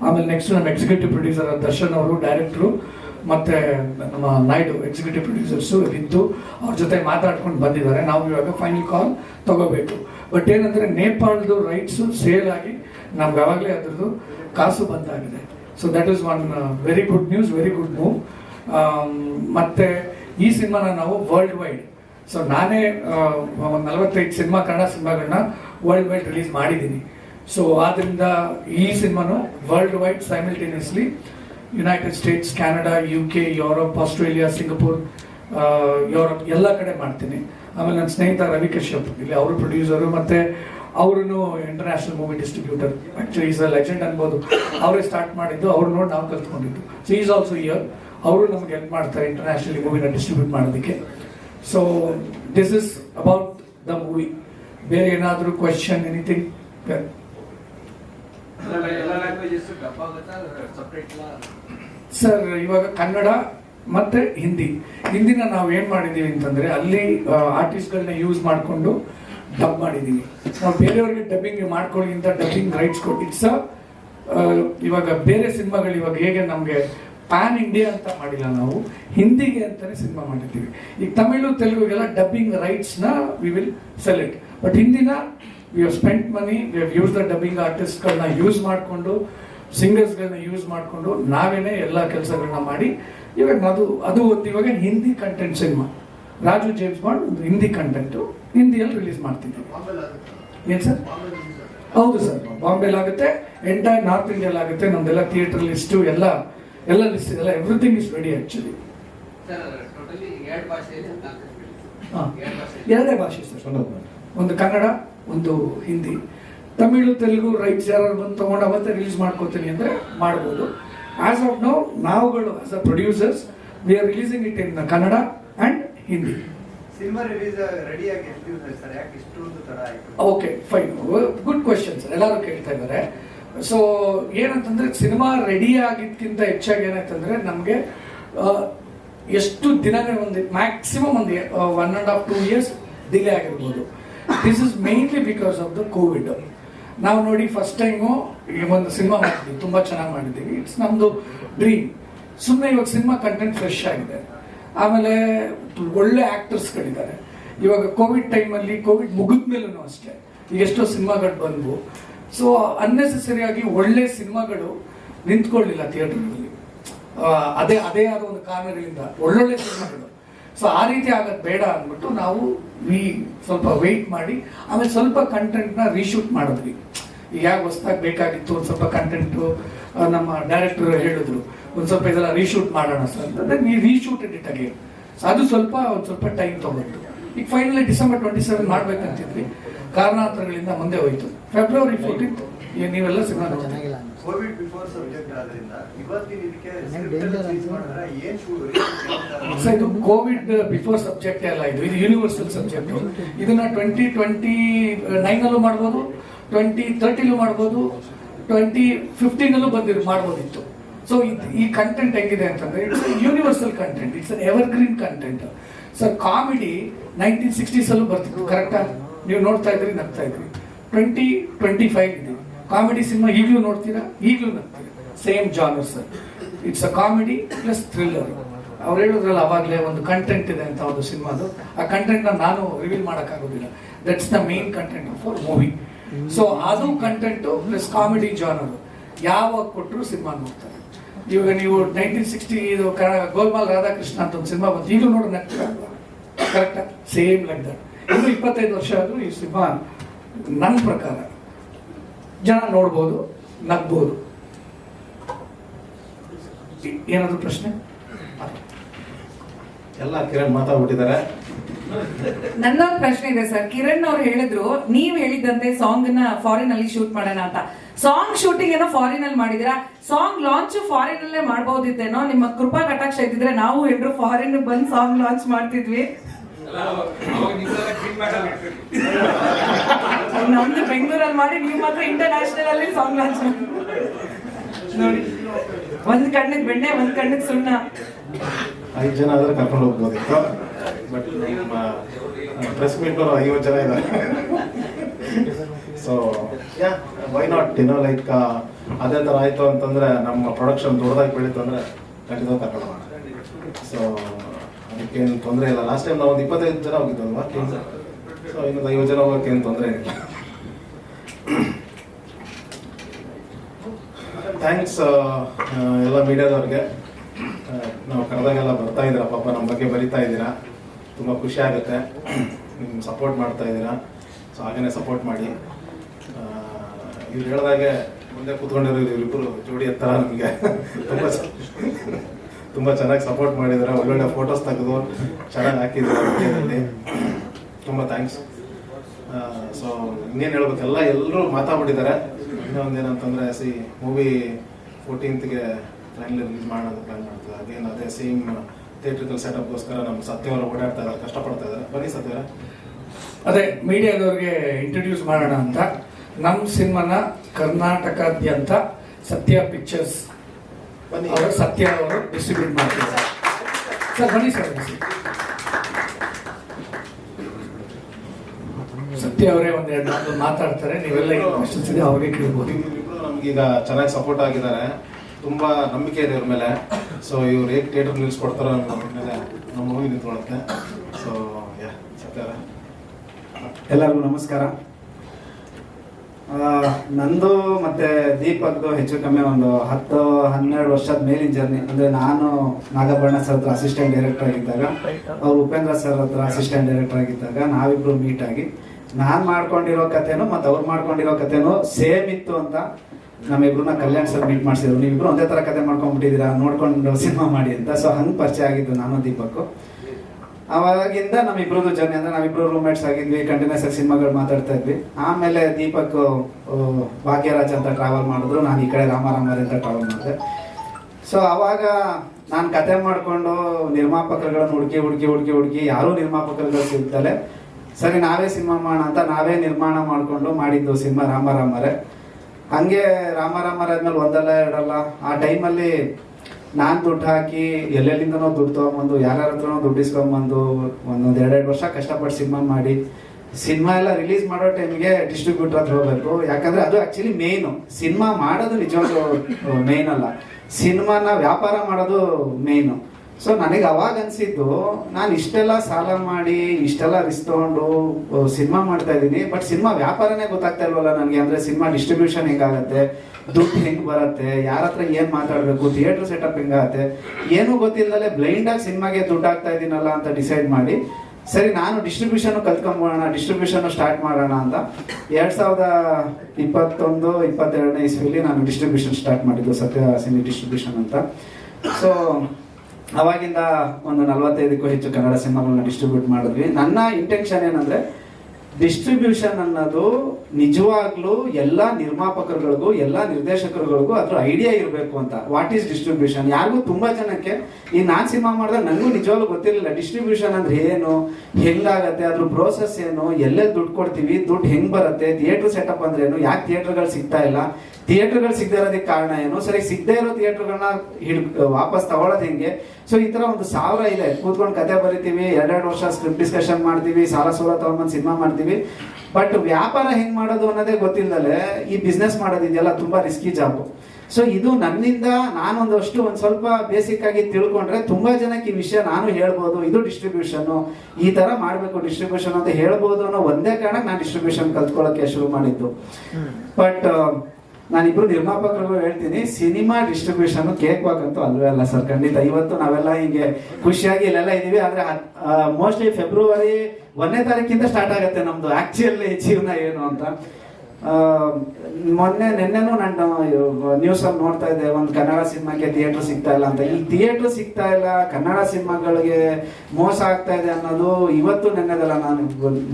ಆಮೇಲೆ ನೆಕ್ಸ್ಟ್ ನಮ್ಮ ಎಕ್ಸಿಕ್ಯೂಟಿವ್ ಪ್ರೊಡ್ಯೂಸರ್ ದರ್ಶನ್ ಅವರು ಡೈರೆಕ್ಟ್ರು ಮತ್ತೆ ನಮ್ಮ ನಾಯ್ಡು ಎಕ್ಸಿಕ್ಯೂಟಿವ್ ಪ್ರೊಡ್ಯೂಸರ್ಸು ಇದ್ದು ಅವ್ರ ಜೊತೆ ಮಾತಾಡ್ಕೊಂಡು ಬಂದಿದ್ದಾರೆ. ನಾವು ಇವಾಗ ಫೈನಲ್ ಕಾಲ್ ತಗೋಬೇಕು. ಬಟ್ ಏನಂದ್ರೆ ನೇಪಾಳದ ರೈಟ್ಸು ಸೇಲ್ ಆಗಿ ನಮ್ಗೆ ಯಾವಾಗಲೇ ಅದರದ್ದು ಕಾಸು ಬಂದಾಗಿದೆ. So that is one very good news very good move ಮತ್ತೆ ಈ ಸಿನಿಮಾನ ನಾವು ವರ್ಲ್ಡ್ ವೈಡ್ ಸೊ ನಾನೇ ಒಂದು ನಲವತ್ತೈದು ಸಿನಿಮಾ, ಕನ್ನಡ ಸಿನಿಮಾಗಳನ್ನ ವರ್ಲ್ಡ್ ವೈಡ್ ರಿಲೀಸ್ ಮಾಡಿದ್ದೀನಿ. ಸೊ ಆದ್ರಿಂದ ಈ ಸಿನಿಮಾನು world wide simultaneously United States Canada U K Europe Australia Singapore Europe ಎಲ್ಲ ಕಡೆ ಮಾಡ್ತೀನಿ. ಆಮೇಲೆ ನನ್ನ ಸ್ನೇಹಿತ ರವಿ ಕಶ್ಯಪ್ ಇಲ್ಲಿ ಅವರು ಪ್ರೊಡ್ಯೂಸರು ಮತ್ತು ಅವರು international movie distributor actually is a legend ಅನ್ಬೋದು. ಅವರೇ ಸ್ಟಾರ್ಟ್ ಮಾಡಿದ್ದು, ಅವ್ರು ನೋಡಿ ನಾವು ಕಲ್ತ್ಕೊಂಡಿದ್ದು. ಸೊ ಈಸ್ ಆಲ್ಸೋ ಇಯರ್ ಅವರು ನಮ್ಗೆ ಹೆಲ್ಪ್ ಮಾಡ್ತಾರೆ ಇಂಟರ್ನ್ಯಾಷನಲಿ ಮೂವಿನ ಡಿಸ್ಟ್ರಿಬ್ಯೂಟ್ ಮಾಡೋದಕ್ಕೆ. So this is about the movie ಬೇರೆ ಏನಾದರೂ ಕ್ವೆಶನ್ ಎನಿಥಿಂಗ್ ಸರ್, ಇವಾಗ ಕನ್ನಡ ಮತ್ತೆ ಹಿಂದಿ. ಹಿಂದಿನ ನಾವು ಏನ್ ಮಾಡಿದೀವಿ ಅಂತಂದ್ರೆ ಅಲ್ಲಿ ಆರ್ಟಿಸ್ಟ್ಗಳನ್ನ ಯೂಸ್ ಮಾಡಿಕೊಂಡು ಡಬ್ ಮಾಡಿದೀವಿ. ನಾವು ಬೇರೆಯವ್ರಿಗೆ ಡಬ್ಬಿಂಗ್ ಮಾಡ್ಕೊಳ್ಳಿಂತ ಡಬ್ಬಿಂಗ್ ರೈಟ್ಸ್ ಕೊಟ್ಟು ಇಟ್ಸ್ ಇವಾಗ ಬೇರೆ ಸಿನಿಮಾಗಳು ಇವಾಗ ಹೇಗೆ ನಮಗೆ ಪ್ಯಾನ್ ಇಂಡಿಯಾ ಅಂತ ಮಾಡಿಲ್ಲ ನಾವು, ಹಿಂದಿಗೆ ಅಂತಾನೆ ಸಿನಿಮಾ ಮಾಡಿದ್ದೀವಿ. ಈಗ ತಮಿಳು, ತೆಲುಗುಗೆಲ್ಲ ಡಬ್ಬಿಂಗ್ ರೈಟ್ಸ್ನ ವಿ ವಿಲ್ ಸೆಲೆಕ್ಟ್ ಬಟ್ ಹಿಂದಿನ we have spent money we have use the dubbing ಆರ್ಟಿಸ್ಟ್ಗಳನ್ನ use ಮಾಡಿಕೊಂಡು ಸಿಂಗರ್ಸ್ಗಳನ್ನ ಯೂಸ್ ಮಾಡಿಕೊಂಡು ನಾವೇನೆ ಎಲ್ಲ ಕೆಲಸಗಳನ್ನ ಮಾಡಿ ಇವಾಗ ಅದು ಅದು ಒಂದು ಇವಾಗ Hindi content cinema Raju James Bond ಒಂದು ಹಿಂದಿ ಕಂಟೆಂಟು ಹಿಂದಿಯಲ್ಲಿ ರಿಲೀಸ್ ಮಾಡ್ತಿದ್ದೀವಿ ಏನು ಸರ್? ಹೌದು ಸರ್ ಬಾಂಬೆಲಾಗುತ್ತೆ ಎಂಟೈರ್ ನಾರ್ತ್ ಇಂಡಿಯಲ್ ಆಗುತ್ತೆ ನಮ್ದೆಲ್ಲ ಥಿಯೇಟರ್ ಲಿಸ್ಟು ಎಲ್ಲ ಎಲ್ಲ ಲಿಸ್ಟ್ ಎಲ್ಲ ಎವ್ರಿಥಿಂಗ್ ಇಸ್ ರೆಡಿ ಆಕ್ಚುಲಿ ಎರಡೇ ಭಾಷೆ ಸರ್. ಒಂದು ಕನ್ನಡ ಒಂದು ಹಿಂದಿ. ತಮಿಳು ತೆಲುಗು ರೈಟ್ಸ್ ಯಾರು ಬಂದು ತೊಗೊಂಡು ಅವತ್ತೇ ರಿಲೀಸ್ ಮಾಡ್ಕೋತೀನಿ ಅಂದ್ರೆ ಮಾಡ್ಬೋದು. ಆಸ್ ಆಫ್ ನೌ ನಾವುಗಳು as a producers we are releasing it in Kannada and Hindi sir? Okay fine good questions ಎಲ್ಲರೂ ಕೇಳ್ತಾ ಇದ್ದಾರೆ. ಸೊ ಏನಂತಂದ್ರೆ ಸಿನಿಮಾ ರೆಡಿ ಆಗಿದ್ಕಿಂತ ಹೆಚ್ಚಾಗಿ ಏನಾಯ್ತಂದ್ರೆ ನಮಗೆ ಎಷ್ಟು ದಿನಗಳು ಒಂದು ಮ್ಯಾಕ್ಸಿಮಮ್ ಒಂದು one and half two years delay ಆಗಿರ್ಬೋದು. This is mainly because of the covid ನಾವು ನೋಡಿ ಫಸ್ಟ್ ಟೈಮು ಈ ಒಂದು ಸಿನಿಮಾ ಮಾಡಿದ್ವಿ ತುಂಬ ಚೆನ್ನಾಗಿ ಮಾಡಿದ್ದೀವಿ. ಇಟ್ಸ್ ನಮ್ಮದು ಡ್ರೀಮ್ ಸುಮ್ಮನೆ ಇವಾಗ ಸಿನಿಮಾ ಕಂಟೆಂಟ್ ಫ್ರೆಶ್ ಆಗಿದೆ. ಆಮೇಲೆ ಒಳ್ಳೆ ಆ್ಯಕ್ಟರ್ಸ್ಗಳಿದ್ದಾರೆ ಇವಾಗ ಕೋವಿಡ್ ಟೈಮಲ್ಲಿ ಕೋವಿಡ್ ಮುಗಿದ ಮೇಲೂ ಅಷ್ಟೇ. ಈಗ ಎಷ್ಟೋ ಸಿನಿಮಾಗಳು ಬಂದವು. ಸೊ ಅನ್ನೆಸೆಸರಿಯಾಗಿ ಒಳ್ಳೆ ಸಿನಿಮಾಗಳು ನಿಂತ್ಕೊಳ್ಳಿಲ್ಲ ಥಿಯೇಟರ್ನಲ್ಲಿ ಅದೇ ಅದೇ ಆದ ಒಂದು ಕಾರಣಗಳಿಂದ ಒಳ್ಳೊಳ್ಳೆ ಸಿನಿಮಾಗಳು ಸೊ ಆ ರೀತಿ ಆಗೋದು ಬೇಡ ಅಂದ್ಬಿಟ್ಟು ನಾವು ವಿ ಸ್ವಲ್ಪ ವೆಯ್ಟ್ ಮಾಡಿ, ಆಮೇಲೆ ಸ್ವಲ್ಪ ಕಂಟೆಂಟ್ನ ರೀಶೂಟ್ ಮಾಡಿದ್ವಿ. ಈಗ ಯಾಕೆ ಹೊಸ್ದಾಗಿ ಬೇಕಾಗಿತ್ತು ಒಂದು ಸ್ವಲ್ಪ ಕಂಟೆಂಟು ನಮ್ಮ ಡೈರೆಕ್ಟರ್ ಹೇಳಿದ್ರು, ಒಂದು ಸ್ವಲ್ಪ ಇದೆಲ್ಲ ರೀಶೂಟ್ ಮಾಡೋಣ ಸರ್ ಅಂತಂದರೆ ನೀವು ರೀಶೂಟ್ ಇಟ್ ಅಗೇನ್ ಅದು ಸ್ವಲ್ಪ, ಒಂದು ಸ್ವಲ್ಪ ಟೈಮ್ ತೊಗೊಂಡು. ಈಗ ಫೈನಲಿ ಡಿಸೆಂಬರ್ ಟ್ವೆಂಟಿ ಸೆವೆನ್ ಮಾಡ್ಬೇಕಂತಿದ್ವಿ. ಕಾರಣಾಂತರಗಳಿಂದ ಮುಂದೆ ಹೋಯ್ತು. ಫೆಬ್ರವರಿ ಫೋರ್ಟೀನ್ತ್ ನೀವೆಲ್ಲ ಸಿನಿಮಾ ಕೋವಿಡ್ ಬಿಫೋರ್ ಸಬ್ಜೆಕ್ಟ್ ಆದ್ರಿಂದ ಇವತ್ತಿನ ಇದಕ್ಕೆ ಶೂ ಇದು? ಕೋವಿಡ್ ಬಿಫೋರ್ ಸಬ್ಜೆಕ್ಟ್ ಅಲ್ಲ ಇದು ಇದು ಯೂನಿವರ್ಸಲ್ ಸಬ್ಜೆಕ್ಟ್ ಇದನ್ನ ಟ್ವೆಂಟಿ ಟ್ವೆಂಟಿ ನೈನ್ ಅಲ್ಲೂ ಮಾಡ್ಬೋದು ಟ್ವೆಂಟಿ ತರ್ಟಿಲೂ ಮಾಡ್ಬೋದು ಟ್ವೆಂಟಿ ಫಿಫ್ಟೀನ್ ಅಲ್ಲೂ ಬಂದಿರೋ ಮಾಡ್ಬೋದಿತ್ತು. ಸೊ ಈ ಕಂಟೆಂಟ್ ಹೆಂಗಿದೆ ಅಂತಂದ್ರೆ it's universal content it's evergreen content sir comedy nineteen sixties ಅಲ್ಲೂ ಬರ್ತಿತ್ತು ಕರೆಕ್ಟಾ ನೀವು ನೋಡ್ತಾ ಇದ್ರಿ ನಗ್ತಾ ಇದ್ರಿ. ಟ್ವೆಂಟಿ ಟ್ವೆಂಟಿ ಫೈವ್ ಇದೆ. ಕಾಮಿಡಿ ಸಿನಿಮಾ ಈಗಲೂ ನೋಡ್ತೀರಾ? ಈಗಲೂ ನೋಡ್ತೀರಾ same genre sir it's a comedy plus thriller ಅವ್ರು ಹೇಳೋದ್ರಲ್ಲಿ, ಅವಾಗಲೇ ಒಂದು ಕಂಟೆಂಟ್ ಇದೆ ಅಂತ ಒಂದು ಸಿನಿಮಾದು. ಆ ಕಂಟೆಂಟ್ ನಾನು ರಿವೀಲ್ ಮಾಡೋಕ್ಕಾಗೋದಿಲ್ಲ. That's the main content for movie so ಅದು ಕಂಟೆಂಟ್ ಪ್ಲಸ್ ಕಾಮಿಡಿ ಜಾನರ್ ಯಾವಾಗ ಕೊಟ್ಟರು ಸಿನಿಮಾ ನೋಡ್ತಾರೆ. ಇವಾಗ ನೀವು ನೈನ್ಟೀನ್ ಸಿಕ್ಸ್ಟಿ ಇದು ಗೋಲ್ಮಾಲ್ ರಾಧಾಕೃಷ್ಣ ಅಂತ ಒಂದು ಸಿನಿಮಾ ಬಂತು. ಈಗಲೂ ನೋಡೋ ನಗ್ತೀರಾ ಕರೆಕ್ಟಾ ಸೇಮ್ ಲೈಕ್ ದಟ್ ಇನ್ನು ಇಪ್ಪತ್ತೈದು ವರ್ಷ ಆದರೂ ಈ ಸಿನಿಮಾ ನನ್ನ ಪ್ರಕಾರ ಜನ ನೋಡ್ಬೋದು ನಗ್ಬೋದು. ಏನಾದ್ರು ಪ್ರಶ್ನೆ? ಎಲ್ಲ ಕಿರಣ್ ಮಾತಾಡ್ಬಿಟ್ಟಿದ್ದಾರೆ. ನನ್ನೊಂದು ಪ್ರಶ್ನೆ ಇದೆ ಸರ್. ಕಿರಣ್ ಅವ್ರು ಹೇಳಿದ್ರು ನೀವ್ ಹೇಳಿದಂತೆ ಸಾಂಗ್ನ ಫಾರಿನ್ ಅಲ್ಲಿ ಶೂಟ್ ಮಾಡೋಣ ಅಂತ. ಸಾಂಗ್ ಶೂಟಿಂಗ್ ಏನೋ ಫಾರಿನ್ ಅಲ್ಲಿ ಮಾಡಿದಿರಾ ಸಾಂಗ್ ಲಾಂಚ್ ಫಾರಿನ್ ಅಲ್ಲೇ ಮಾಡಬಹುದಿತ್ತೇನೋ ನಿಮ್ಮ ಕೃಪಾ ಕಟಾಕ್ಷ ಇದ್ದಿದ್ರೆ ನಾವು ಹೇಳಿದ್ರು ಫಾರಿನ್ ಬಂದ್ ಸಾಂಗ್ ಲಾಂಚ್ ಮಾಡ್ತಿದ್ವಿ. ನಮ್ದು ಬೆಂಗಳೂರಲ್ಲಿ ಮಾಡಿ ನೀವು ಮಾತ್ರ ಇಂಟರ್ನ್ಯಾಷನಲ್ ಅಲ್ಲಿ ಸಾಂಗ್ ಲಾಂಚ್ ನೋಡಿ, ಒಂದ್ ಕಣ್ಣಿಗೆ ಬೆಣ್ಣೆ, ಒಂದ್ ಕಣ್ಣಿಗೆ ಸುಣ್ಣ. ಐದು ಜನ ಆದ್ರೆ ಕರ್ಕೊಂಡು ಹೋಗ್ಬೋದಿತ್ತು. ಬಟ್ ನಮ್ಮ ಪ್ರೆಸ್ ಮೀಟ್ ಐವತ್ತು ಜನ ಇದ್ದಾರೆ. ಸೊ ಯಾ ವೈ ನಾಟ್ ಏನೋ ಲೈಕ್ ಅದೇ ಥರ ಆಯಿತು ಅಂತಂದ್ರೆ ನಮ್ಮ ಪ್ರೊಡಕ್ಷನ್ ದೊಡ್ಡದಾಗಿ ಬೆಳೀತು ಅಂದರೆ ಖಂಡಿತ ಕರ್ಕೊಂಡು ಹೋಗೋಣ. ಸೊ ಏನು ತೊಂದರೆ ಇಲ್ಲ. ಲಾಸ್ಟ್ ಟೈಮ್ ನಾವು ಒಂದು ಇಪ್ಪತ್ತೈದು ಜನ ಹೋಗಿದ್ದಲ್ವಾ? ಸೊ ಇನ್ನೊಂದು ಐವತ್ತು ಜನ ಹೋಗೋಕ್ಕೆ ಏನು ತೊಂದರೆ ಇಲ್ಲ. ಥ್ಯಾಂಕ್ಸ್ ಎಲ್ಲ ಮೀಡಿಯಾದವ್ರಿಗೆ. ನಾವು ಕರೆದಾಗೆಲ್ಲ ಬರ್ತಾ ಇದ್ದೀರ ಪಾಪ ನಮ್ಮ ಬಗ್ಗೆ ಬರಿತಾ ಇದ್ದೀರಾ. ತುಂಬ ಖುಷಿ ಆಗುತ್ತೆ. ನಿಮ್ಮ ಸಪೋರ್ಟ್ ಮಾಡ್ತಾ ಇದ್ದೀರಾ. ಸೊ ಹಾಗೇನೆ ಸಪೋರ್ಟ್ ಮಾಡಿ. ಇವ್ರು ಹೇಳಿದಾಗೆ ಮುಂದೆ ಕೂತ್ಕೊಂಡಿರೋ ಇವರಿಬ್ಬರು ಜೋಡಿ ಎತ್ತರ ನಮಗೆ. ತುಂಬ ತುಂಬ ಚೆನ್ನಾಗಿ ಸಪೋರ್ಟ್ ಮಾಡಿದ್ದಾರೆ ಒಳ್ಳೊಳ್ಳೆ ಫೋಟೋಸ್ ತೆಗೆದು ಚೆನ್ನಾಗಿ ಹಾಕಿದ್ದಾರೆ ವಿಡಿಯೋದಲ್ಲಿ ತುಂಬ ಥ್ಯಾಂಕ್ಸ್ ಸೊ ಇನ್ನೇನು ಹೇಳ್ಬೇಕು, ಎಲ್ಲ ಎಲ್ಲರೂ ಮಾತಾಡ್ಬಿಟ್ಟಿದ್ದಾರೆ ಇನ್ನೊಂದು ಏನಂತಂದ್ರೆ ಸಿ ಮೂವಿ ಫೋರ್ಟೀನ್ತ್ಗೆ ಫೈನಲಿ ರಿಲೀಸ್ ಮಾಡೋದು ಪ್ಲಾನ್ ಮಾಡ್ತಾರೆ ಅಗೇನ್ ಅದೇ ಸೇಮ್ ಥಿಯೇಟ್ರಿಕಲ್ ಸೆಟಪ್ಗೋಸ್ಕರ ನಮ್ಮ ಸತ್ಯವರು ಓಡಾಡ್ತಾ ಇದ್ದಾರೆ ಕಷ್ಟಪಡ್ತಾ ಇದ್ದಾರೆ ಬನ್ನಿ ಸತ್ಯವರ ಅದೇ, ಮೀಡಿಯಾದವ್ರಿಗೆ ಇಂಟ್ರೊಡ್ಯೂಸ್ ಮಾಡೋಣ ಅಂತ. ನಮ್ಮ ಸಿನಿಮಾನ ಕರ್ನಾಟಕಾದ್ಯಂತ ಸತ್ಯ ಪಿಕ್ಚರ್ಸ್ ಅವರು ಸತ್ಯ ಅವರು ಡಿಸ್ಟ್ರಿಬ್ಯೂಟ್ ಮಾಡ್ತಾರೆ ಸರ್ ಬನ್ನಿ ಸರ್ ಸತ್ಯ ಅವರೇ ಒಂದೆರಡು ಎರಡು ಮಾತು ಮಾತಾಡ್ತಾರೆ. ನೀವೆಲ್ಲ ಕ್ವಶನ್ಸ್ ಇದೆ ಅವ್ರಿಗೆ ಕೇಳ್ಬೋದು. ಈಗ ನಮ್ಗೀಗ ಚೆನ್ನಾಗಿ ಸಪೋರ್ಟ್ ಆಗಿದ್ದಾರೆ. ತುಂಬಾ ನಂಬಿಕೆ ಇದೆ ಇವ್ರ ಮೇಲೆ. ಸೊ ಇವ್ರು ಹೇಗೆ ಥಿಯೇಟರ್ ನಿಲ್ಸ್ಕೊಡ್ತಾರೋ ನಮ್ಮ ಮೇಲೆ ನಮ್ಮ ಮೂವಿ ನಿಂತ್ಕೊಳುತ್ತೆ ಸೊ ಯಾ ಸತ್ಯ ಎಲ್ಲರಿಗೂ ನಮಸ್ಕಾರ. ನಂದು ಮತ್ತೆ ದೀಪಕ್ದು ಹೆಚ್ಚು ಕಮ್ಮಿ ಒಂದು ಹತ್ತು, ಹನ್ನೆರಡು ವರ್ಷದ ಮೇಲಿನ ಜರ್ನಿ ಅಂದ್ರೆ ನಾನು ನಾಗಭರಣ ಸರ್ ಹತ್ರ ಅಸಿಸ್ಟೆಂಟ್ ಡೈರೆಕ್ಟರ್ ಆಗಿದ್ದಾಗ, ಅವ್ರು ಉಪೇಂದ್ರ ಸರ್ ಹತ್ರ ಅಸಿಸ್ಟೆಂಟ್ ಡೈರೆಕ್ಟರ್ ಆಗಿದ್ದಾಗ ನಾವಿಬ್ರು ಮೀಟ್ ಆಗಿ, ನಾನ್ ಮಾಡ್ಕೊಂಡಿರೋ ಕಥೆನು ಮತ್ತೆ ಅವ್ರು ಮಾಡ್ಕೊಂಡಿರೋ ಕಥೆನು ಸೇಮ್ ಇತ್ತು ಅಂತ ನಮ್ಮಿಬ್ರನ್ನ ಕಲ್ಯಾಣ್ ಸರ್ ಮೀಟ್ ಮಾಡಿಸಿದ್ರು. ನೀವಿಬ್ರು ಒಂದೇ ತರ ಕತೆ ಮಾಡ್ಕೊಂಡ್ಬಿಟ್ಟಿದ್ದೀರಾ, ನೋಡ್ಕೊಂಡು ಸಿನಿಮಾ ಮಾಡಿ ಅಂತ. ಸೊ ಹಂಗ್ ಪರಿಚಯ ಆಗಿದ್ದು ನಾನು ದೀಪಕ್ ಅವಾಗಿಂದ ನಮ್ಮಿಬ್ರದ್ದು ಜರ್ನಿ ಅಂದ್ರೆ ನಾವಿಬ್ರು ರೂಮ್ಮೇಟ್ಸ್ ಆಗಿದ್ವಿ ಕಂಟಿನ್ಯೂಸ್ ಆಗಿ ಸಿನಿಮಾಗಳು ಮಾತಾಡ್ತಾ ಇದ್ವಿ. ಆಮೇಲೆ ದೀಪಕ್ ಭಾಗ್ಯರಾಜ್ ಅಂತ ಟ್ರಾವೆಲ್ ಮಾಡಿದ್ರು. ನಾನು ಈ ಕಡೆ ರಾಮಾರಾಮರ್ ಅಂತ ಟ್ರಾವೆಲ್ ಮಾಡಿದೆ. ಸೊ ಅವಾಗ ನಾನು ಕತೆ ಮಾಡಿಕೊಂಡು ನಿರ್ಮಾಪಕರುಗಳನ್ನು ಹುಡುಕಿ ಹುಡುಕಿ ಹುಡುಕಿ ಹುಡುಕಿ ಯಾರೂ ನಿರ್ಮಾಪಕರುಗಳು ಸಿಗ್ತಲೆ ಸರಿ, ನಾವೇ ಸಿನಿಮಾ ಮಾಡೋಣ ಅಂತ ನಾವೇ ನಿರ್ಮಾಣ ಮಾಡಿಕೊಂಡು ಮಾಡಿದ್ದು ಸಿನಿಮಾ ರಾಮಾರಾಮರೇ. ಹಂಗೆ ರಾಮಾರಾಮರ ಆದ್ಮೇಲೆ ಒಂದಲ್ಲ ಎರಡಲ್ಲ, ಆ ಟೈಮಲ್ಲಿ ನಾನ್ ದುಡ್ಡು ಹಾಕಿ ಎಲ್ಲೆಲ್ಲಿಂದನೋ ದುಡ್ಡು ತಗೊಂಬಂದು, ಯಾರ್ಯಾರ ಹತ್ರನೋ ದುಡ್ಡು ಇಸ್ಕೊಂಬಂದು ಒಂದೊಂದ್ ಎರಡೆರಡು ವರ್ಷ ಕಷ್ಟಪಟ್ಟು ಸಿನಿಮಾ ಮಾಡಿ. ಸಿನಿಮಾ ಎಲ್ಲ ರಿಲೀಸ್ ಮಾಡೋ ಟೈಮ್ಗೆ ಡಿಸ್ಟ್ರಿಬ್ಯೂಟರ್ ಹತ್ರ ಹೋಗ್ಬೇಕು. ಯಾಕಂದ್ರೆ ಅದು ಆಕ್ಚುಲಿ ಮೇಯ್ನು ಸಿನಿಮಾ ಮಾಡೋದು ನಿಜವಾಗ್ಲೂ ಮೇಯ್ನ್ ಅಲ್ಲ. ಸಿನಿಮಾನ ವ್ಯಾಪಾರ ಮಾಡೋದು ಮೇಯ್ನು ಸೊ ನನಗೆ ಅವಾಗ ಅನ್ಸಿದ್ದು, ನಾನು ಇಷ್ಟೆಲ್ಲ ಸಾಲ ಮಾಡಿ, ಇಷ್ಟೆಲ್ಲ ರಿಸ್ಕ್ ತಗೊಂಡು ಸಿನಿಮಾ ಮಾಡ್ತಾ ಇದ್ದೀನಿ. ಬಟ್ ಸಿನಿಮಾ ವ್ಯಾಪಾರನೇ ಗೊತ್ತಾಗ್ತಾ ಇಲ್ವಲ್ಲ ನನಗೆ? ಅಂದ್ರೆ ಸಿನಿಮಾ ಡಿಸ್ಟ್ರಿಬ್ಯೂಷನ್ ಹೆಂಗಾಗತ್ತೆ? ದುಡ್ಡು ಹೆಂಗ್ ಬರುತ್ತೆ? ಯಾರ ಹತ್ರ ಏನು ಮಾತಾಡಬೇಕು? ಥಿಯೇಟರ್ ಸೆಟಪ್ ಹೆಂಗಾಗತ್ತೆ? ಏನೂ ಬ್ಲೈಂಡ್ ಆಗಿ ಸಿನಿಮಾಗೆ ದುಡ್ಡು ಆಗ್ತಾ ಇದೀನಲ್ಲ ಅಂತ ಡಿಸೈಡ್ ಮಾಡಿ, ಸರಿ, ನಾನು ಡಿಸ್ಟ್ರಿಬ್ಯೂಷನ್ ಕಲ್ತ್ಕೊಂಬೋಣ ಡಿಸ್ಟ್ರಿಬ್ಯೂಷನ್ ಸ್ಟಾರ್ಟ್ ಮಾಡೋಣ ಅಂತ ಎರಡು ಸಾವಿರದ ಇಪ್ಪತ್ತೊಂದು, ಇಪ್ಪತ್ತೆರಡನೇ ಇಸ್ವಿಲಿ ನಾನು ಡಿಸ್ಟ್ರಿಬ್ಯೂಷನ್ ಸ್ಟಾರ್ಟ್ ಮಾಡಿದ್ದು ಸತ್ಯ ಸಿನಿ ಡಿಸ್ಟ್ರಿಬ್ಯೂಷನ್ ಅಂತ. ಸೊ ಅವಾಗಿಂದ ಒಂದು ನಲವತ್ತೈದಕ್ಕೂ ಹೆಚ್ಚು ಕನ್ನಡ ಸಿನಿಮಾಗಳನ್ನ ಡಿಸ್ಟ್ರಿಬ್ಯೂಟ್ ಮಾಡಿದ್ವಿ. ನನ್ನ ಇಂಟೆನ್ಷನ್ ಏನಂದ್ರೆ ಡಿಸ್ಟ್ರಿಬ್ಯೂಷನ್ ಅನ್ನೋದು ನಿಜವಾಗ್ಲೂ ಎಲ್ಲ ನಿರ್ಮಾಪಕರುಗಳಿಗೂ, ಎಲ್ಲ ನಿರ್ದೇಶಕರುಗಳಿಗೂ ಅದ್ರ ಐಡಿಯಾ ಇರಬೇಕು ಅಂತ. ವಾಟ್ ಈಸ್ ಡಿಸ್ಟ್ರಿಬ್ಯೂಷನ್ ಯಾರಿಗೂ ತುಂಬಾ ಜನಕ್ಕೆ ಈ ನಾನ್ ಸಿನಿಮಾ ಮಾಡಿದಾಗ ನನಗೂ ನಿಜವಾಗ್ಲೂ ಗೊತ್ತಿರಲಿಲ್ಲ. ಡಿಸ್ಟ್ರಿಬ್ಯೂಷನ್ ಅಂದ್ರೆ ಏನು? ಹೆಂಗಾಗತ್ತೆ? ಅದ್ರ ಪ್ರೋಸೆಸ್ ಏನು? ಎಲ್ಲೆಲ್ಲಿ ದುಡ್ಡು ಕೊಡ್ತೀವಿ? ದುಡ್ಡು ಹೆಂಗ್ ಬರುತ್ತೆ? ಥಿಯೇಟರ್ ಸೆಟಪ್ ಅಂದ್ರೆ ಏನು? ಯಾಕೆ ಥಿಯೇಟರ್ಗಳು ಸಿಗ್ತಾ ಇಲ್ಲ? ಥಿಯೇಟರ್ಗಳು ಸಿಗದೆ ಇರೋದಕ್ಕೆ ಕಾರಣ ಏನು? ಸರಿ ಸಿಗದೆ ಇರೋ ಥಿಯೇಟರ್ಗಳನ್ನ ಹಿಡ್ ವಾಪಸ್ ತಗೊಳ್ಳೋದು ಹೆಂಗೆ? ಸೊ ಈ ತರ ಒಂದು ಸಾವಿರ ಇದೆ. ಕೂತ್ಕೊಂಡು ಕತೆ ಬರಿತೀವಿ ಎರಡೆರಡು ವರ್ಷ ಸ್ಕ್ರಿಪ್ಟ್ ಡಿಸ್ಕಷನ್ ಮಾಡ್ತೀವಿ ಸಾಲ ಸೋಲ ತಗೊಂಡ್ಬಂದು ಸಿನಿಮಾ ಮಾಡ್ತೀವಿ. ಬಟ್ ವ್ಯಾಪಾರ ಹೆಂಗ್ ಮಾಡೋದು ಅನ್ನೋದೇ ಗೊತ್ತಿಲ್ಲದೆ ಈ ಬಿಸ್ನೆಸ್ ಮಾಡೋದಿದೆಯಲ್ಲ ತುಂಬಾ ರಿಸ್ಕಿ ಜಾಬ್ ಸೊ ಇದು ನನ್ನಿಂದ ನಾನೊಂದಷ್ಟು ಒಂದು ಸ್ವಲ್ಪ ಬೇಸಿಕ್ ಆಗಿ ತಿಳ್ಕೊಂಡ್ರೆ ತುಂಬಾ ಜನಕ್ಕೆ ಈ ವಿಷಯ ನಾನು ಹೇಳ್ಬೋದು. ಇದು ಡಿಸ್ಟ್ರಿಬ್ಯೂಷನ್ ಈ ತರ ಮಾಡಬೇಕು ಡಿಸ್ಟ್ರಿಬ್ಯೂಷನ್ ಅಂತ ಹೇಳ್ಬೋದು ಅನ್ನೋ ಒಂದೇ ಕಾರಣಕ್ಕೆ ನಾನು ಡಿಸ್ಟ್ರಿಬ್ಯೂಷನ್ ಕಲ್ತ್ಕೊಳ್ಳೋಕೆ ಶುರು ಮಾಡಿದ್ದು. ಬಟ್ ನಾನಿಬ್ರು ನಿರ್ಮಾಪಕರು ಹೇಳ್ತೀನಿ, ಸಿನಿಮಾ ಡಿಸ್ಟ್ರಿಬ್ಯೂಷನ್ ಕೇಕ್ ವಾಕ್ ಅಂತೂ ಅಲ್ವೇ ಅಲ್ಲ ಸರ್. ಖಂಡಿತ ಇವತ್ತು ನಾವೆಲ್ಲ ಹಿಂಗೆ ಖುಷಿಯಾಗಿ ಇಲ್ಲೆಲ್ಲ ಇದೀವಿ, ಆದ್ರೆ ಮೋಸ್ಟ್ಲಿ ಫೆಬ್ರವರಿ ಒಂದನೇ ತಾರೀಕಿಂದ ಸ್ಟಾರ್ಟ್ ಆಗುತ್ತೆ ನಮ್ದು ಆಕ್ಚುಯಲ್ ಜೀವನ ಏನು ಅಂತ. ಮೊನ್ನೆ ನಿನ್ನೆನೂ ನಾನು ನ್ಯೂಸ್ ಅಲ್ಲಿ ನೋಡ್ತಾ ಇದ್ದೆ, ಒಂದು ಕನ್ನಡ ಸಿನಿಮಾಕ್ಕೆ ಥಿಯೇಟರ್ ಸಿಗ್ತಾ ಇಲ್ಲ ಅಂತ. ಈ ಥಿಯೇಟರ್ ಸಿಗ್ತಾ ಇಲ್ಲ, ಕನ್ನಡ ಸಿನಿಮಾಗಳಿಗೆ ಮೋಸ ಆಗ್ತಾ ಇದೆ ಅನ್ನೋದು ಇವತ್ತು ನೆನ್ನೆದಲ್ಲ ನಾನು.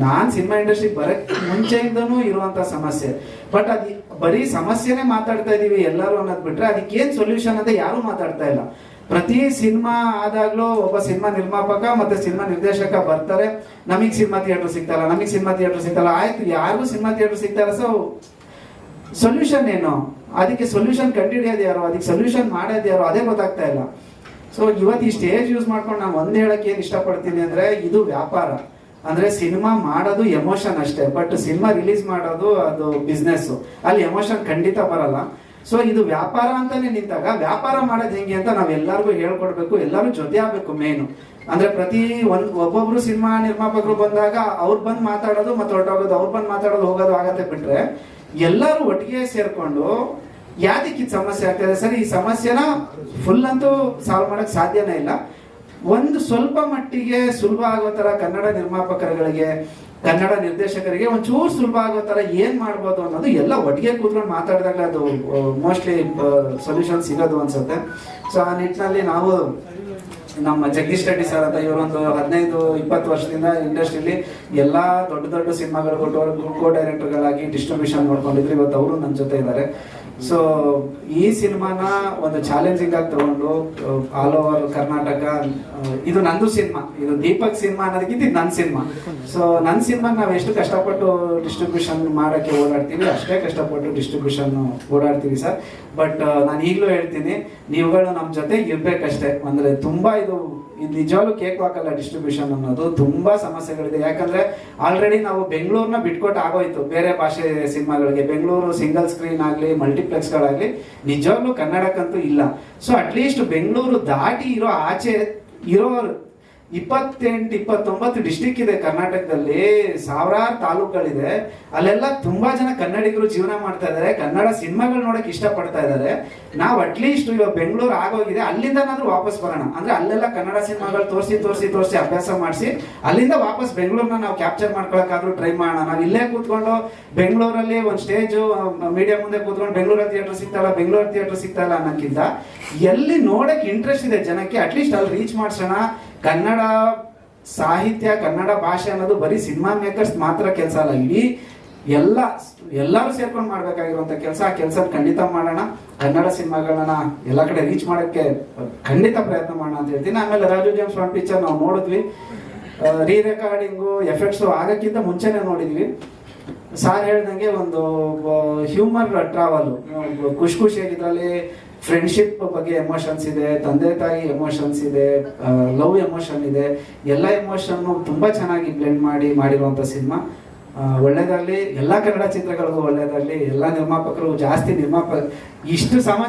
ನಾನ್ ಸಿನಿಮಾ ಇಂಡಸ್ಟ್ರಿ ಬರಕ್ ಮುಂಚೆಯಿಂದನೂ ಇರುವಂತ ಸಮಸ್ಯೆ. ಬಟ್ ಅದು ಬರೀ ಸಮಸ್ಯೆನೆ ಮಾತಾಡ್ತಾ ಇದೀವಿ ಎಲ್ಲರೂ ಅನ್ನೋದ್ ಬಿಟ್ರೆ ಅದಕ್ಕೇನ್ ಸೊಲ್ಯೂಷನ್ ಅಂತ ಯಾರು ಮಾತಾಡ್ತಾ ಇಲ್ಲ. ಪ್ರತಿ ಸಿನಿಮಾ ಆದಾಗ್ಲೂ ಒಬ್ಬ ಸಿನಿಮಾ ನಿರ್ಮಾಪಕ ಮತ್ತೆ ಸಿನಿಮಾ ನಿರ್ದೇಶಕ ಬರ್ತಾರೆ. ನಮಗ್ ಸಿನಿಮಾ ಥಿಯೇಟರ್ ಸಿಗ್ತಲ್ಲ, ನಮಗ್ ಸಿನಿಮಾ ಥಿಯೇಟರ್ ಸಿಗ್ತಲ್ಲ. ಆಯ್ತು, ಯಾರಿಗೂ ಸಿನಿಮಾ ಥಿಯೇಟರ್ ಸಿಗ್ತಾರ. ಸೊ ಸೊಲ್ಯೂಷನ್ ಏನು? ಅದಕ್ಕೆ ಸೊಲ್ಯೂಷನ್ ಕಂಡುಹಿಡಿಯೋದು ಯಾರು? ಅದಕ್ಕೆ ಸೊಲ್ಯೂಷನ್ ಮಾಡೋದು ಯಾರು? ಅದೇ ಗೊತ್ತಾಗ್ತಾ ಇಲ್ಲ. ಸೊ ಇವತ್ತು ಈ ಸ್ಟೇಜ್ ಯೂಸ್ ಮಾಡ್ಕೊಂಡು ನಾನು ಒಂದ್ ಹೇಳಕ್ ಏನ್ ಇಷ್ಟಪಡ್ತೀನಿ ಅಂದ್ರೆ, ಇದು ವ್ಯಾಪಾರ. ಅಂದ್ರೆ ಸಿನಿಮಾ ಮಾಡೋದು ಎಮೋಷನ್ ಅಷ್ಟೇ. ಬಟ್ ಸಿನಿಮಾ ರಿಲೀಸ್ ಮಾಡೋದು ಅದು ಬಿಸ್ನೆಸ್ ಅಲ್ಲಿ ಎಮೋಷನ್ ಖಂಡಿತ ಬರಲ್ಲ. ಸೊ ಇದು ವ್ಯಾಪಾರ ಅಂತಾನೆ ನಿಂತಾಗ, ವ್ಯಾಪಾರ ಮಾಡೋದು ಹೆಂಗೆ ಅಂತ ನಾವ್ ಎಲ್ಲರಿಗೂ ಹೇಳ್ಕೊಡ್ಬೇಕು, ಎಲ್ಲರೂ ಜೊತೆ ಆಗ್ಬೇಕು ಮೇನು ಅಂದ್ರೆ ಪ್ರತಿ ಒಂದ್, ಒಬ್ಬೊಬ್ರು ಸಿನಿಮಾ ನಿರ್ಮಾಪಕರು ಬಂದಾಗ ಅವ್ರು ಬಂದು ಮಾತಾಡೋದು ಮತ್ತೆ ಹೊರಟೋಗೋದು, ಅವ್ರು ಬಂದು ಮಾತಾಡೋದು ಹೋಗೋದು ಆಗತ್ತೆ ಬಿಟ್ರೆ, ಎಲ್ಲರೂ ಒಟ್ಟಿಗೆ ಸೇರ್ಕೊಂಡು ಯಾದಿಕ್ಕೆ ಇದು ಸಮಸ್ಯೆ ಆಗ್ತದೆ ಸರಿ, ಈ ಸಮಸ್ಯೆನ ಫುಲ್ ಅಂತೂ ಸಾಲ್ವ್ ಮಾಡಕ್ ಸಾಧ್ಯನೇ ಇಲ್ಲ. ಒಂದು ಸ್ವಲ್ಪ ಮಟ್ಟಿಗೆ ಸುಲಭ ಆಗೋ ತರ ಕನ್ನಡ ನಿರ್ಮಾಪಕರುಗಳಿಗೆ ಕನ್ನಡ ನಿರ್ದೇಶಕರಿಗೆ ಒಂಚೂರು ಸುಲಭ ಆಗೋ ತರ ಏನ್ ಮಾಡ್ಬೋದು ಅನ್ನೋದು ಎಲ್ಲ ಒಟ್ಟಿಗೆ ಕೂತ್ಕೊಂಡು ಮಾತಾಡಿದಾಗ ಅದು ಮೋಸ್ಟ್ಲಿ ಸೊಲ್ಯೂಷನ್ ಸಿಗೋದು ಅನ್ಸುತ್ತೆ. ಸೊ ಆ ನಿಟ್ಟಿನಲ್ಲಿ ನಾವು ನಮ್ಮ ಜಗದೀಶ್ ರೆಡ್ಡಿ ಸರ್ ಅಂತ ಇವರೊಂದು ಹದಿನೈದು, ಇಪ್ಪತ್ತು ವರ್ಷದಿಂದ ಇಂಡಸ್ಟ್ರಿಲಿ ಎಲ್ಲಾ ದೊಡ್ಡ ದೊಡ್ಡ ಸಿನಿಮಾಗಳು ಕೋ ಡೈರೆಕ್ಟರ್ಗಳಾಗಿ ಡಿಸ್ಟ್ರಿಬ್ಯೂಷನ್ ನೋಡ್ಕೊಂಡಿದ್ರು ಇವತ್ತು ಅವರು ನನ್ನ ಜೊತೆ ಇದ್ದಾರೆ. ಸೊ ಈ ಸಿನಿಮಾನ ಒಂದು ಚಾಲೆಂಜಿಂಗ್ ಆಗಿ ತಗೊಂಡು ಆಲ್ ಓವರ್ ಕರ್ನಾಟಕ ಇದು ನಂದು ಸಿನಿಮಾ. ಇದು ದೀಪಕ್ ಸಿನಿಮಾ ಅನ್ನೋದಕ್ಕಿಂತ ಇದು ನನ್ನ ಸಿನಿಮಾ. ಸೊ ನನ್ನ ಸಿನಿಮಾ ನಾವು ಎಷ್ಟು ಕಷ್ಟಪಟ್ಟು ಡಿಸ್ಟ್ರಿಬ್ಯೂಷನ್ ಮಾಡಕ್ಕೆ ಓಡಾಡ್ತೀವಿ, ಅಷ್ಟೇ ಕಷ್ಟಪಟ್ಟು ಡಿಸ್ಟ್ರಿಬ್ಯೂಷನ್ ಓಡಾಡ್ತೀವಿ ಸರ್. ಬಟ್ ನಾನು ಈಗಲೂ ಹೇಳ್ತೀನಿ, ನೀವುಗಳು ನಮ್ಮ ಜೊತೆ ಇರ್ಬೇಕಷ್ಟೇ. ಅಂದ್ರೆ ತುಂಬಾ ಇದು ಇದು ನಿಜವಾಗ್ಲೂ ಕೇಕ್ ಹಾಕಲ್ಲ ಡಿಸ್ಟ್ರಿಬ್ಯೂಷನ್ ಅನ್ನೋದು ತುಂಬಾ ಸಮಸ್ಯೆಗಳಿದೆ. ಯಾಕಂದ್ರೆ ಆಲ್ರೆಡಿ ನಾವು ಬೆಂಗಳೂರ್ನ ಬಿಟ್ಕೊಟ್ಟು ಆಗೋಯ್ತು. ಬೇರೆ ಭಾಷೆ ಸಿನಿಮಾಗಳಿಗೆ. ಬೆಂಗಳೂರು ಸಿಂಗಲ್ ಸ್ಕ್ರೀನ್ ಆಗಲಿ ಮಲ್ಟಿಪ್ಲೆಕ್ಸ್ಗಳಾಗಲಿ ನಿಜವಾಗ್ಲೂ ಕನ್ನಡಕ್ಕಂತೂ ಇಲ್ಲ. ಸೊ ಅಟ್ಲೀಸ್ಟ್ ಬೆಂಗಳೂರು ದಾಟಿ ಇರೋ ಆಚೆ ಇರೋರು ಇಪ್ಪತ್ತೆಂಟು, ಇಪ್ಪತ್ತೊಂಬತ್ತು ಡಿಸ್ಟಿಕ್ ಇದೆ ಕರ್ನಾಟಕದಲ್ಲಿ, ಸಾವಿರಾರು ತಾಲೂಕುಗಳಿದೆ. ಅಲ್ಲೆಲ್ಲ ತುಂಬಾ ಜನ ಕನ್ನಡಿಗರು ಜೀವನ ಮಾಡ್ತಾ ಇದ್ದಾರೆ. ಕನ್ನಡ ಸಿನಿಮಾಗಳು ನೋಡಕ್ ಇಷ್ಟಪಡ್ತಾ ಇದ್ದಾರೆ. ನಾವು ಅಟ್ಲೀಸ್ಟ್ ಇವಾಗ ಬೆಂಗಳೂರು ಆಗೋಗಿದೆ. ಅಲ್ಲಿಂದನಾದ್ರೂ ವಾಪಸ್ ಬರೋಣ. ಅಂದ್ರೆ ಅಲ್ಲೆಲ್ಲ ಕನ್ನಡ ಸಿನಿಮಾಗಳು ತೋರಿಸಿ ತೋರಿಸಿ ತೋರಿಸಿ ಅಭ್ಯಾಸ ಮಾಡಿಸಿ, ಅಲ್ಲಿಂದ ವಾಪಸ್ ಬೆಂಗಳೂರನ್ನ ನಾವು ಕ್ಯಾಪ್ಚರ್ ಮಾಡ್ಕೊಳಕ್ಕಾದ್ರೂ ಟ್ರೈ ಮಾಡೋಣ. ನಾವು ಇಲ್ಲೇ ಕೂತ್ಕೊಂಡು ಬೆಂಗಳೂರಲ್ಲಿ ಒಂದು ಸ್ಟೇಜ್ ಮೀಡಿಯಾ ಮುಂದೆ ಕೂತ್ಕೊಂಡು ಬೆಂಗಳೂರು ಥಿಯೇಟರ್ ಸಿಗ್ತಲ್ಲ ಬೆಂಗಳೂರು ಥಿಯೇಟರ್ ಸಿಗ್ತಲ್ಲ ಅನ್ನೋಕ್ಕಿಂತ ಎಲ್ಲಿ ನೋಡಕ್ ಇಂಟ್ರೆಸ್ಟ್ ಇದೆ ಜನಕ್ಕೆ ಅಟ್ಲೀಸ್ಟ್ ಅಲ್ಲಿ ರೀಚ್ ಮಾಡ್ಸೋಣ. ಕನ್ನಡ ಸಾಹಿತ್ಯ, ಕನ್ನಡ ಭಾಷೆ ಅನ್ನೋದು ಬರೀ ಸಿನಿಮಾ ಮೇಕರ್ಸ್ ಮಾತ್ರ ಕೆಲಸ ಅಲ್ಲ. ಇಡೀ ಎಲ್ಲ, ಎಲ್ಲರೂ ಸೇರ್ಕೊಂಡು ಮಾಡ್ಬೇಕಾಗಿರುವಂತ ಕೆಲಸ, ಆ ಕೆಲಸ ಖಂಡಿತ ಮಾಡೋಣ. ಕನ್ನಡ ಸಿನಿಮಾಗಳನ್ನ ಎಲ್ಲ ಕಡೆ ರೀಚ್ ಮಾಡಕ್ಕೆ ಖಂಡಿತ ಪ್ರಯತ್ನ ಮಾಡೋಣ ಅಂತ ಹೇಳ್ತೀನಿ. ಆಮೇಲೆ ರಾಜು ಜೇಮ್ಸ್ ಒನ್ ಪಿಕ್ಚರ್ ನಾವು ನೋಡಿದ್ವಿ. ರೀ ರೆಕಾರ್ಡಿಂಗು ಎಫೆಕ್ಟ್ಸ್ ಆಗಕ್ಕಿಂತ ಮುಂಚೆನೆ ನೋಡಿದ್ವಿ. ಸಾರ್ ಹೇಳ್ದಂಗೆ ಒಂದು ಹ್ಯೂಮರ್ ಟ್ರಾವೆಲ್ ಖುಷಿ ಖುಷಿಯಾಗಿದ್ರಲ್ಲಿ ಫ್ರೆಂಡ್ಶಿಪ್ ಬಗ್ಗೆ ಎಮೋಷನ್ಸ್ ಇದೆ, ತಂದೆ ತಾಯಿ ಎಮೋಷನ್ಸ್ ಇದೆ ಲವ್ ಎಮೋಷನ್ ಇದೆ, ಎಲ್ಲ ಎಮೋಷನ್ ತುಂಬಾ ಚೆನ್ನಾಗಿ ಬ್ಲೆಂಡ್ ಮಾಡಿ ಮಾಡಿರುವಂತ ಸಿನಿಮಾ ಒಳ್ಳೇದಾಗ್ಲಿ, ಎಲ್ಲಾ ಕನ್ನಡ ಚಿತ್ರಗಳಿಗೂ ಒಳ್ಳೇದಾಗ್ಲಿ, ಎಲ್ಲಾ ನಿರ್ಮಾಪಕರು ಜಾಸ್ತಿ ನಿರ್ಮಾಪಕ ಇಷ್ಟು ಸಮಸ್ಯೆ